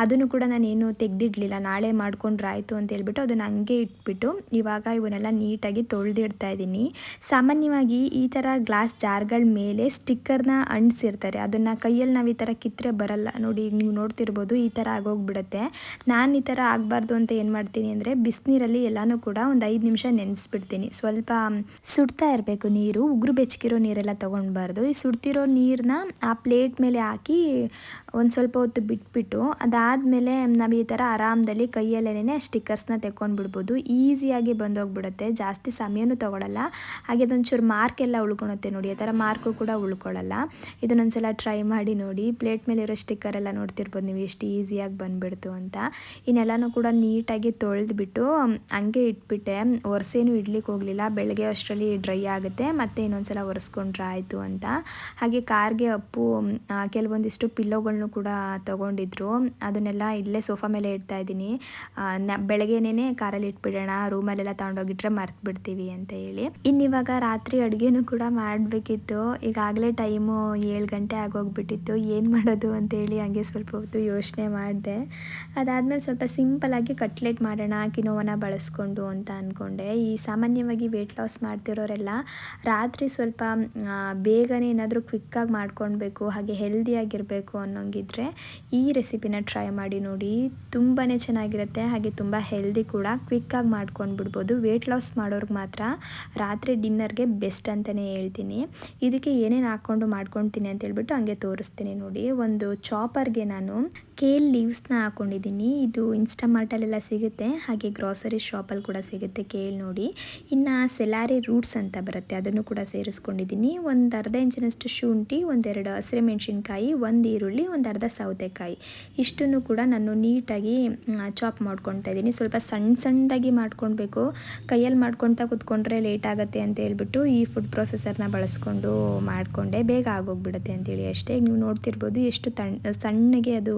ಅದನ್ನು ಕೂಡ ನಾನು ಏನು ತೆಗೆದಿಡ್ಲಿಲ್ಲ. ನಾಳೆ ಮಾಡ್ಕೊಂಡ್ರಾಯಿತು ಅಂತ ಹೇಳ್ಬಿಟ್ಟು ಅದನ್ನು ಹಂಗೆ ಇಟ್ಬಿಟ್ಟು ಇವಾಗ ಇವನ್ನೆಲ್ಲ ನೀಟಾಗಿ ತೊಳೆದಿಡ್ತಾ ಇದ್ದೀನಿ. ಸಾಮಾನ್ಯವಾಗಿ ಈ ಥರ ಗ್ಲಾಸ್ ಜಾರ್ಗಳ ಮೇಲೆ ಸ್ಟಿಕ್ಕರ್ನ ಅಂಟಿಸಿರ್ತಾರೆ. ಅದನ್ನು ಕೈಯಲ್ಲಿ ನಾವು ಈ ಥರ ಕಿತ್ತರೆ ಬರಲ್ಲ. ನೋಡಿ, ನೀವು ನೀವು ನೋಡ್ತಿರ್ಬೋದು, ಈ ಥರ ಆಗೋಗ್ಬಿಡುತ್ತೆ. ನಾನು ಈ ಥರ ಆಗಬಾರ್ದು ಅಂತ ಏನು ಮಾಡ್ತೀನಿ ಅಂದರೆ, ಬಿಸಿನೀರಲ್ಲಿ ಎಲ್ಲನೂ ಕೂಡ ಒಂದು ಐದು ನಿಮಿಷ ನೆನೆಸ್ಬಿಡ್ತೀನಿ. ಸ್ವಲ್ಪ ಸುಡ್ತಾ ಇರಬೇಕು ನೀರು. ಉಗುರು ಬೆಚ್ಚಗಿರೋ ನೀರೆಲ್ಲ ತೊಗೊಳ್ಬಾರ್ದು ಈ ಸುಡ್ತಿರೋ ನೀರನ್ನ ಆ ಪ್ಲೇಟ್ ಮೇಲೆ ಹಾಕಿ, ಒಂದು ಸ್ವಲ್ಪ ಹೊತ್ತು ಬಿಟ್ಬಿಟ್ಟು, ಅದಾದಮೇಲೆ ನಾವು ಈ ಥರ ಆರಾಮದಲ್ಲಿ ಕೈಯಲ್ಲೇನೆ ಸ್ಟಿಕ್ಕರ್ಸ್ನ ತೆಕ್ಕೊಂಡ್ಬಿಡ್ಬೋದು. ಈಸಿಯಾಗಿ ಬಂದೋಗ್ಬಿಡುತ್ತೆ. ಜಾಸ್ತಿ ಸಮಯನೂ ತೊಗೊಳಲ್ಲ. ಹಾಗೆ ಅದೊಂಚೂರು ಮಾರ್ಕ್ ಎಲ್ಲ ಉಳ್ಕೊಳುತ್ತೆ ನೋಡಿ. ಆ ಥರ ಮಾರ್ಕು ಕೂಡ ಉಳ್ಕೊಳ್ಳಲ್ಲ ಇದನ್ನೊಂದ್ಸಲ ಟ್ರೈ ಮಾಡಿ ನೋಡಿ. ಪ್ಲೇಟ್ ಮೇಲೆ ಇರೋ ಸ್ಟಿಕ್ಕರ್ ಎಲ್ಲ ನೋಡ್ತಿರ್ಬೋದು. ನೀವು ಎಷ್ಟು ಈಸಿಯಾಗಿ ಬಂದುಬಿಡ್ತು ಅಂತ. ಇನ್ನೆಲ್ಲನೂ ಕೂಡ ನೀಟಾಗಿ ತೊಳೆದ್ಬಿಟ್ಟು ಹಂಗೆ ಇಟ್ಬಿಟ್ಟೆ. ಒರೆಸೇನು ಇಡ್ಲಿಕ್ಕೆ ಹೋಗಲಿಲ್ಲ. ಬೆಳಗ್ಗೆ ಅಷ್ಟರಲ್ಲಿ ಡ್ರೈ ಆಗುತ್ತೆ. ಮತ್ತೆ ಇನ್ನೊಂದ್ಸಲ ಒರೆಸ್ಕೊಂಡ್ರೆ ಆಯಿತು ಅಂತ. ಹಾಗೆ ಕಾರ್ಗೆ ಅಪ್ಪು ಕೆಲವೊಂದಿಷ್ಟು ಪಿಲ್ಲೋಗಳನ್ನೂ ಕೂಡ ತಗೊಂಡಿದ್ರು. ಅದನ್ನೆಲ್ಲ ಇಲ್ಲೇ ಸೋಫಾ ಮೇಲೆ ಇಡ್ತಾ ಇದ್ದೀನಿ. ಬೆಳಗ್ಗೆನೇ ಕಾರಲ್ಲಿ ಇಟ್ಬಿಡೋಣ. ರೂಮಲ್ಲೆಲ್ಲ ತಗೊಂಡೋಗಿಟ್ರೆ ಮರ್ತು ಬಿಡ್ತೀವಿ ಅಂತ ಹೇಳಿ. ಇನ್ನಿವಾಗ ರಾತ್ರಿ ಅಡುಗೆನೂ ಕೂಡ ಮಾಡಬೇಕಿತ್ತು. ಈಗಾಗಲೇ ಟೈಮು ಏಳು ಗಂಟೆ ಆಗೋಗ್ಬಿಟ್ಟಿತ್ತು. ಏನು ಮಾಡೋದು ಅಂತೇಳಿ ಹಂಗೆ ಸ್ವಲ್ಪ ಹೊತ್ತು ಯೋಚನೆ ಮಾಡಿದೆ. ಅದಾದಮೇಲೆ ಸ್ವಲ್ಪ ಸಿಂಪಲಾಗಿ ಕಟ್ಲೆಟ್ ಮಾಡೋಣ ಕಿನೋವನ್ನ ಬಳಸ್ಕೊಂಡು ಅಂತ ಅಂದ್ಕೊಂಡೆ ಈ ಸಾಮಾನ್ಯವಾಗಿ ವೆಯ್ಟ್ ಲಾಸ್ ಮಾಡ್ತಿರೋರೆಲ್ಲ ರಾತ್ರಿ ಸ್ವಲ್ಪ ಬೇಗನೆ ಏನಾದರೂ ಕ್ವಿಕ್ಕಾಗಿ ಮಾಡ್ಕೊಳ್ಬೇಕು ಹಾಗೆ ಹೆಲ್ದಿಯಾಗಿರಬೇಕು ಅನ್ನೋಂಗಿದ್ರೆ ಈ ರೆಸಿಪಿನ ಟ್ರೈ ಮಾಡಿ ನೋಡಿ. ತುಂಬಾ ಚೆನ್ನಾಗಿರುತ್ತೆ, ಹಾಗೆ ತುಂಬ ಹೆಲ್ದಿ ಕೂಡ. ಕ್ವಿಕ್ಕಾಗಿ ಮಾಡ್ಕೊಂಡು ಬಿಡ್ಬೋದು ವೆಯ್ಟ್ ಲಾಸ್ ಮಾಡೋರ್ಗೆ ಮಾತ್ರ ರಾತ್ರಿ ಡಿನ್ನರ್ಗೆ ಬೆಸ್ಟ್ ಅಂತಲೇ ಹೇಳ್ತೀನಿ. ಇದಕ್ಕೆ ಏನೇನು ಹಾಕ್ಕೊಂಡು ಮಾಡ್ಕೊಳ್ತೀನಿ ಅಂತ ಹೇಳ್ಬಿಟ್ಟು ಹಂಗೆ ತೋರಿಸ್ತೀನಿ ನೋಡಿ. ಒಂದು ಚಾಪರ್ಗೆ ನಾನು ഉണ്ടാവും ಕೇಲ್ ಲೀವ್ಸ್ನ ಹಾಕ್ಕೊಂಡಿದ್ದೀನಿ ಇದು ಇನ್ಸ್ಟಾಮಾರ್ಟಲ್ಲೆಲ್ಲ ಸಿಗುತ್ತೆ. ಹಾಗೆ ಗ್ರಾಸರಿ ಶಾಪಲ್ಲಿ ಕೂಡ ಸಿಗುತ್ತೆ ಕೇಲ್ ನೋಡಿ. ಇನ್ನು ಸೆಲಾರಿ ರೂಟ್ಸ್ ಅಂತ ಬರುತ್ತೆ. ಅದನ್ನು ಕೂಡ ಸೇರಿಸ್ಕೊಂಡಿದ್ದೀನಿ. ಒಂದು ಅರ್ಧ ಇಂಚಿನಷ್ಟು ಶುಂಠಿ ಒಂದೆರಡು ಹಸಿರು ಮೆಣಸಿನ್ಕಾಯಿ, ಒಂದು ಈರುಳ್ಳಿ, ಒಂದು ಅರ್ಧ ಸೌತೆಕಾಯಿ. ಇಷ್ಟನ್ನು ಕೂಡ ನಾನು ನೀಟಾಗಿ ಚಾಪ್ ಮಾಡ್ಕೊತಾ ಇದ್ದೀನಿ. ಸ್ವಲ್ಪ ಸಣ್ಣ ಸಣ್ಣದಾಗಿ ಮಾಡ್ಕೊಳ್ಬೇಕು. ಕೈಯಲ್ಲಿ ಮಾಡ್ಕೊತಾ ಕೂತ್ಕೊಂಡ್ರೆ ಲೇಟ್ ಆಗುತ್ತೆ ಅಂತ ಹೇಳ್ಬಿಟ್ಟು ಈ ಫುಡ್ ಪ್ರೊಸೆಸರ್ನ ಬಳಸ್ಕೊಂಡು ಮಾಡಿಕೊಂಡೆ. ಬೇಗ ಆಗೋಗ್ಬಿಡುತ್ತೆ ಅಂತೇಳಿ ಅಷ್ಟೇ. ನೀವು ನೋಡ್ತಿರ್ಬೋದು ಎಷ್ಟು ತಣ್ಣ ಸಣ್ಣಗೆ ಅದು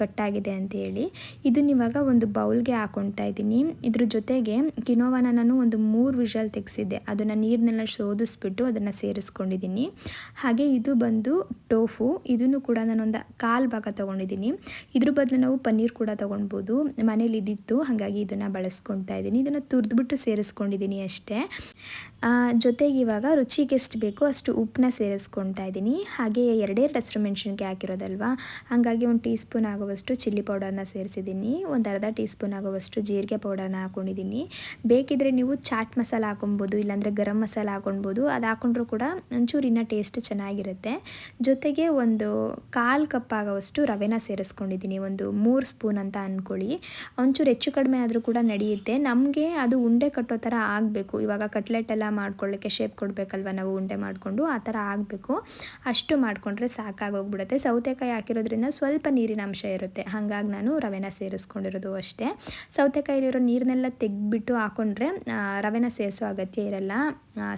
ಕಟ್ಟಾಗಿದೆ ಅಂತೇಳಿ ಇದನ್ನ ಇವಾಗ ಒಂದು ಬೌಲ್ಗೆ ಹಾಕೊಳ್ತಾ ಇದ್ದೀನಿ. ಇದ್ರ ಜೊತೆಗೆ ಕಿನೋವಾನ ನಾನು ಒಂದು ಮೂರು ವಿಷಲ್ ತೆಗೆಸಿದ್ದೆ. ಅದನ್ನು ನೀರನ್ನೆಲ್ಲ ಶೋಧಿಸ್ಬಿಟ್ಟು ಅದನ್ನು ಸೇರಿಸ್ಕೊಂಡಿದ್ದೀನಿ. ಹಾಗೆ ಇದು ಬಂದು ಟೋಫು. ಇದನ್ನು ಕೂಡ ನಾನೊಂದು ಕಾಲು ಭಾಗ ತೊಗೊಂಡಿದ್ದೀನಿ. ಇದ್ರ ಬದಲು ನಾವು ಪನ್ನೀರ್ ಕೂಡ ತೊಗೊಳ್ಬೋದು ಮನೇಲಿ ಇದ್ದಿತ್ತು ಹಾಗಾಗಿ ಇದನ್ನು ಬಳಸ್ಕೊಳ್ತಾ ಇದ್ದೀನಿ. ಇದನ್ನು ತುರಿದ್ಬಿಟ್ಟು ಸೇರಿಸ್ಕೊಂಡಿದ್ದೀನಿ ಅಷ್ಟೇ. ಜೊತೆಗೆ ಇವಾಗ ರುಚಿಗೆ ಎಷ್ಟು ಬೇಕೋ ಅಷ್ಟು ಉಪ್ಪನ್ನ ಸೇರಿಸ್ಕೊಳ್ತಾ ಇದ್ದೀನಿ. ಹಾಗೆ ಎರಡೇ ಹಸಿರು ಮೆಣಸಿನ್ಕಾಯಿ ಹಾಕಿರೋದಲ್ವಾ? ಹಾಗಾಗಿ ಒಂದು ಟೀ ಸ್ಪೂನ್ ಸ್ಪೂನ್ ಆಗುವಷ್ಟು ಚಿಲ್ಲಿ ಪೌಡರ್ನ ಸೇರಿಸಿದ್ದೀನಿ. ಒಂದು ಅರ್ಧ ಟೀ ಸ್ಪೂನ್ ಆಗುವಷ್ಟು ಜೀರಿಗೆ ಪೌಡರ್ನ ಹಾಕೊಂಡಿದ್ದೀನಿ. ಬೇಕಿದ್ರೆ ನೀವು ಚಾಟ್ ಮಸಾಲ ಹಾಕೊಬೋದು, ಇಲ್ಲಾಂದರೆ ಗರಂ ಮಸಾಲ ಹಾಕೊಳ್ಬೋದು ಅದು ಹಾಕೊಂಡ್ರೂ ಕೂಡ ಒಂಚೂರು ಇನ್ನೂ ಟೇಸ್ಟ್ ಚೆನ್ನಾಗಿರುತ್ತೆ. ಜೊತೆಗೆ ಒಂದು ಕಾಲು ಕಪ್ ಆಗೋವಷ್ಟು ರವೆನ ಸೇರಿಸ್ಕೊಂಡಿದ್ದೀನಿ. ಒಂದು ಮೂರು ಸ್ಪೂನ್ ಅಂತ ಅಂದ್ಕೊಳ್ಳಿ ಒಂಚೂರು ಹೆಚ್ಚು ಕಡಿಮೆ ಆದರೂ ಕೂಡ ನಡೆಯುತ್ತೆ. ನಮಗೆ ಅದು ಉಂಡೆ ಕಟ್ಟೋ ಥರ ಆಗಬೇಕು. ಇವಾಗ ಕಟ್ಲೆಟ್ ಎಲ್ಲ ಮಾಡ್ಕೊಳ್ಳೋಕ್ಕೆ ಶೇಪ್ ಕೊಡಬೇಕಲ್ವ ನಾವು ಉಂಡೆ ಮಾಡಿಕೊಂಡು, ಆ ಥರ ಆಗಬೇಕು. ಅಷ್ಟು ಮಾಡಿಕೊಂಡ್ರೆ ಸಾಕಾಗೋಗ್ಬಿಡುತ್ತೆ ಸೌತೆಕಾಯಿ ಹಾಕಿರೋದ್ರಿಂದ ಸ್ವಲ್ಪ ನೀರಿನ ಇರುತ್ತೆ. ಹಾಗಾಗಿ ನಾನು ರವೆನ ಸೇರಿಸ್ಕೊಂಡಿರೋದು ಅಷ್ಟೇ. ಸೌತೆಕಾಯಿಲಿರೋ ನೀರನ್ನೆಲ್ಲ ತೆಗೆದ್ಬಿಟ್ಟು ಹಾಕೊಂಡ್ರೆ ರವೆನ ಸೇರಿಸೋ ಅಗತ್ಯ ಇರಲ್ಲ.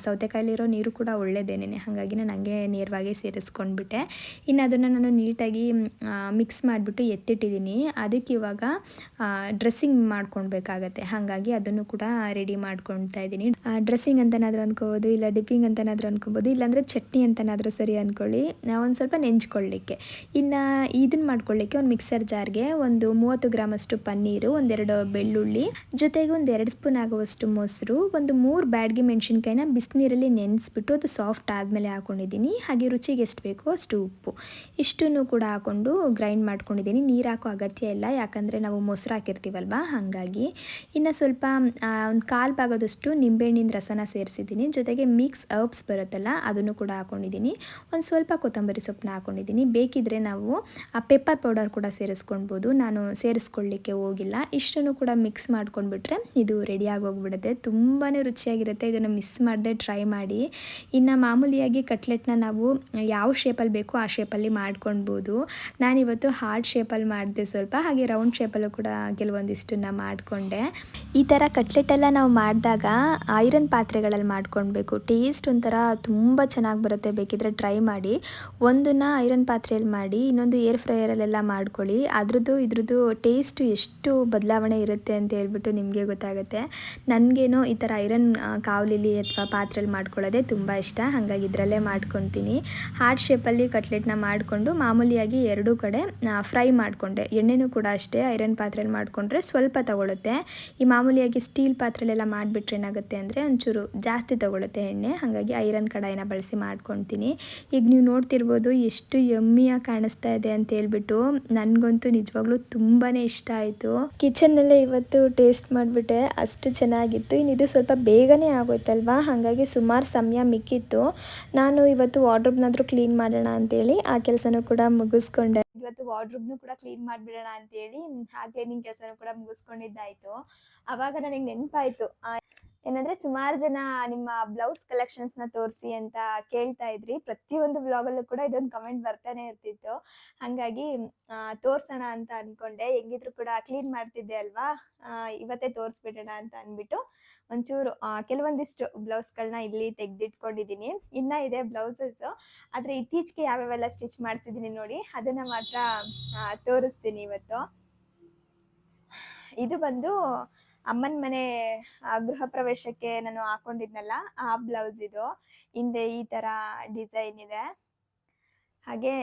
ಸೌತೆಕಾಯಿಲಿರೋ ನೀರು ಕೂಡ ಒಳ್ಳೆಯದೇನೆ ಹಾಗಾಗಿ ನಾನು ಹಂಗೆ ನೇರವಾಗಿ ಸೇರಿಸ್ಕೊಂಡ್ಬಿಟ್ಟೆ. ಇನ್ನು ಅದನ್ನು ನಾನು ನೀಟಾಗಿ ಮಿಕ್ಸ್ ಮಾಡಿಬಿಟ್ಟು ಎತ್ತಿಟ್ಟಿದ್ದೀನಿ. ಅದಕ್ಕೆ ಇವಾಗ ಡ್ರೆಸ್ಸಿಂಗ್ ಮಾಡ್ಕೊಳ್ಬೇಕಾಗತ್ತೆ. ಹಾಗಾಗಿ ಅದನ್ನು ಕೂಡ ರೆಡಿ ಮಾಡ್ಕೊಳ್ತಾ ಇದ್ದೀನಿ. ಡ್ರೆಸ್ಸಿಂಗ್ ಅಂತನಾದರೂ ಅನ್ಕೋಬೋದು, ಇಲ್ಲ ಡಿಪ್ಪಿಂಗ್ ಅಂತನಾದರೂ ಅನ್ಕೋಬೋದು, ಇಲ್ಲಾಂದರೆ ಚಟ್ನಿ ಅಂತನಾದರೂ ಸರಿ ಅಂದ್ಕೊಳ್ಳಿ ಒಂದು ಸ್ವಲ್ಪ ನೆಂಚ್ಕೊಳ್ಳಿಕ್ಕೆ. ಇನ್ನು ಇದನ್ನು ಮಾಡ್ಕೊಳ್ಳಿಕ್ಕೆ ಒಂದು ಮಿಕ್ಸರ್ ಜಾರ್ಗೆ ಒಂದು ಮೂವತ್ತು ಗ್ರಾಮಷ್ಟು ಪನ್ನೀರು, ಒಂದೆರಡು ಬೆಳ್ಳುಳ್ಳಿ, ಜೊತೆಗೆ ಒಂದು ಎರಡು ಸ್ಪೂನ್ ಆಗುವಷ್ಟು ಮೊಸರು, ಒಂದು ಮೂರು ಬ್ಯಾಡ್ಗೆ ಮೆಣಸಿನ್ಕಾಯಿನ ಬಿಸಿನೀರಲ್ಲಿ ನೆನೆಸ್ಬಿಟ್ಟು ಅದು ಸಾಫ್ಟ್ ಆದಮೇಲೆ ಹಾಕೊಂಡಿದ್ದೀನಿ. ಹಾಗೆ ರುಚಿಗೆ ಎಷ್ಟು ಬೇಕೋ ಅಷ್ಟು ಉಪ್ಪು. ಇಷ್ಟನ್ನು ಕೂಡ ಹಾಕೊಂಡು ಗ್ರೈಂಡ್ ಮಾಡ್ಕೊಂಡಿದ್ದೀನಿ. ನೀರು ಹಾಕೋ ಅಗತ್ಯ ಇಲ್ಲ, ಯಾಕಂದರೆ ನಾವು ಮೊಸರು ಹಾಕಿರ್ತೀವಲ್ವ? ಹಾಗಾಗಿ ಇನ್ನು ಸ್ವಲ್ಪ ಒಂದು ಕಾಲು ಭಾಗದಷ್ಟು ನಿಂಬೆಹಣ್ಣಿನ ರಸನ ಸೇರಿಸಿದ್ದೀನಿ. ಜೊತೆಗೆ ಮಿಕ್ಸ್ ಅರ್ಬ್ಸ್ ಬರುತ್ತಲ್ಲ, ಅದನ್ನು ಕೂಡ ಹಾಕೊಂಡಿದ್ದೀನಿ. ಒಂದು ಸ್ವಲ್ಪ ಕೊತ್ತಂಬರಿ ಸೊಪ್ಪನ್ನ ಹಾಕೊಂಡಿದ್ದೀನಿ. ಬೇಕಿದ್ದರೆ ನಾವು ಆ ಪೆಪ್ಪರ್ ಪೌಡರ್ ಕೂಡ ಸೇರಿಸ್ಕೊಳ್ಬೋದು. ನಾನು ಸೇರಿಸ್ಕೊಳ್ಳಿಕ್ಕೆ ಹೋಗಿಲ್ಲ. ಇಷ್ಟನ್ನು ಕೂಡ ಮಿಕ್ಸ್ ಮಾಡ್ಕೊಂಡ್ಬಿಟ್ರೆ ಇದು ರೆಡಿಯಾಗಿ ಹೋಗ್ಬಿಡುತ್ತೆ ತುಂಬಾ ರುಚಿಯಾಗಿರುತ್ತೆ. ಇದನ್ನು ಮಿಸ್ ಮಾಡದೆ ಟ್ರೈ ಮಾಡಿ. ಇನ್ನು ಮಾಮೂಲಿಯಾಗಿ ಕಟ್ಲೆಟ್ನ ನಾವು ಯಾವ ಶೇಪಲ್ಲಿ ಬೇಕೋ ಆ ಶೇಪಲ್ಲಿ ಮಾಡ್ಕೊಳ್ಬೋದು. ನಾನಿವತ್ತು ಹಾರ್ಡ್ ಶೇಪಲ್ಲಿ ಮಾಡಿದೆ ಸ್ವಲ್ಪ. ಹಾಗೆ ರೌಂಡ್ ಶೇಪಲ್ಲೂ ಕೂಡ ಕೆಲವೊಂದಿಷ್ಟನ್ನ ಮಾಡಿಕೊಂಡೆ. ಈ ಥರ ಕಟ್ಲೆಟೆಲ್ಲ ನಾವು ಮಾಡಿದಾಗ ಐರನ್ ಪಾತ್ರೆಗಳಲ್ಲಿ ಮಾಡ್ಕೊಳ್ಬೇಕು. ಟೇಸ್ಟ್ ಒಂಥರ ತುಂಬ ಚೆನ್ನಾಗಿ ಬರುತ್ತೆ. ಬೇಕಿದ್ರೆ ಟ್ರೈ ಮಾಡಿ. ಒಂದನ್ನು ಐರನ್ ಪಾತ್ರೆಯಲ್ಲಿ ಮಾಡಿ, ಇನ್ನೊಂದು ಏರ್ ಫ್ರೈಯರಲ್ಲೆಲ್ಲ ಮಾಡ್ಕೊಳ್ಳಿ. ಅದರದ್ದು, ಇದ್ರದ್ದು ಟೇಸ್ಟು ಎಷ್ಟು ಬದಲಾವಣೆ ಇರುತ್ತೆ ಅಂತ ಹೇಳ್ಬಿಟ್ಟು ನಿಮಗೆ ಗೊತ್ತಾಗುತ್ತೆ. ನನಗೇನೋ ಈ ಥರ ಐರನ್ ಕಾವಲಿಲಿ ಅಥವಾ ಪಾತ್ರೆಯಲ್ಲಿ ಮಾಡ್ಕೊಳ್ಳೋದೇ ತುಂಬ ಇಷ್ಟ. ಹಾಗಾಗಿ ಇದರಲ್ಲೇ ಮಾಡ್ಕೊತೀನಿ. ಹಾರ್ಟ್ ಶೇಪಲ್ಲಿ ಕಟ್ಲೆಟ್ನ ಮಾಡಿಕೊಂಡು ಮಾಮೂಲಿಯಾಗಿ ಎರಡೂ ಕಡೆ ಫ್ರೈ ಮಾಡಿಕೊಂಡೆ. ಎಣ್ಣೆನೂ ಕೂಡ ಅಷ್ಟೇ ಐರನ್ ಪಾತ್ರೆಯಲ್ಲಿ ಮಾಡಿಕೊಂಡ್ರೆ ಸ್ವಲ್ಪ ತಗೊಳುತ್ತೆ. ಈ ಮಾಮೂಲಿಯಾಗಿ ಸ್ಟೀಲ್ ಪಾತ್ರೆಲೆಲ್ಲ ಮಾಡಿಬಿಟ್ರೆ ಏನಾಗುತ್ತೆ ಅಂದರೆ ಒಂಚೂರು ಜಾಸ್ತಿ ತಗೊಳುತ್ತೆ ಎಣ್ಣೆ. ಹಾಗಾಗಿ ಐರನ್ ಕಡಾಯಿನ ಬಳಸಿ ಮಾಡ್ಕೊತೀನಿ. ಈಗ ನೀವು ನೋಡ್ತಿರ್ಬೋದು ಎಷ್ಟು ಯಮ್ಮಿಯಾಗಿ ಕಾಣಿಸ್ತಾ ಇದೆ ಅಂತ ಹೇಳ್ಬಿಟ್ಟು ನನಗಂತೂ ನಿಜವಾಗ್ಲೂ ತುಂಬಾ ಇಷ್ಟ ಆಯಿತು. ಕಿಚನ್ನಲ್ಲೇ ಇವತ್ತು ಟೇಸ್ಟ್ ಮಾಡಿಬಿಟ್ಟೆ, ಅಷ್ಟು ಚೆನ್ನಾಗಿತ್ತು. ಇನ್ನು ಇದು ಸ್ವಲ್ಪ ಬೇಗನೆ ಆಗೋಯ್ತಲ್ವಾ? ಹಾಗಾಗಿ ಸುಮಾರು ಸಮಯ ಮಿಕ್ಕಿತ್ತು. ನಾನು ಇವತ್ತು ವಾರ್ಡ್ರೋಬ್ನಾದರೂ ಕ್ಲೀನ್ ಮಾಡೋಣ ಅಂತೇಳಿ ಆ ಕೆಲಸನೂ ಕೂಡ ಮುಗಿಸ್ಕೊಂಡೆ. ಇವತ್ತು ವಾರ್ಡ್ರೋಬ್ನು ಕೂಡ ಕ್ಲೀನ್ ಮಾಡಿಬಿಡೋಣ ಅಂತೇಳಿ ಆ ಕ್ಲೀನಿಂಗ್ ಕೆಲಸನೂ ಕೂಡ ಮುಗಿಸ್ಕೊಂಡಿದ್ದಾಯಿತು. ಆವಾಗ ನನಗೆ ನೆನಪಾಯಿತು ಏನಂದ್ರೆ ಸುಮಾರು ಜನ ನಿಮ್ಮ ಬ್ಲೌಸ್ ಕಲೆಕ್ಷನ್ಸ್ನ ತೋರಿಸಿ ಅಂತ ಕೇಳ್ತಾ ಇದ್ರಿ. ಪ್ರತಿಯೊಂದು ಬ್ಲಾಗಲ್ಲೂ ಕೂಡ ಇದೊಂದು ಕಮೆಂಟ್ ಬರ್ತಾನೆ ಇರ್ತಿತ್ತು. ಹಾಗಾಗಿ ತೋರ್ಸೋಣ ಅಂತ ಅನ್ಕೊಂಡೆ. ಹೆಂಗಿದ್ರು ಕೂಡ ಕ್ಲೀನ್ ಮಾಡ್ತಿದ್ದೆ ಅಲ್ವಾ? ಇವತ್ತೇ ತೋರಿಸ್ಬಿಡೋಣ ಅಂತ ಅಂದ್ಬಿಟ್ಟು ಒಂಚೂರು ಕೆಲವೊಂದಿಷ್ಟು ಬ್ಲೌಸ್ಗಳನ್ನ ಇಲ್ಲಿ ತೆಗೆದಿಟ್ಕೊಂಡಿದ್ದೀನಿ ಇನ್ನ ಇದೆ ಬ್ಲೌಸಸ್ ಆದ್ರೆ ಇತ್ತೀಚೆಗೆ ಯಾವ್ಯಾವೆಲ್ಲ ಸ್ಟಿಚ್ ಮಾಡ್ತಿದ್ದೀನಿ ನೋಡಿ, ಅದನ್ನ ಮಾತ್ರ ತೋರಿಸ್ತೀನಿ ಇವತ್ತು. ಇದು ಬಂದು ಅಮ್ಮನ ಮನೆ ಗೃಹ ಪ್ರವೇಶಕ್ಕೆ ನಾನು ಹಾಕೊಂಡಿದ್ನಲ್ಲ, ಆ ಬ್ಲೌಸ್ ಇದು. ಹಿಂದೆ ಈ ತರ ಡಿಸೈನ್ ಇದೆ. ಹಾಗೆ,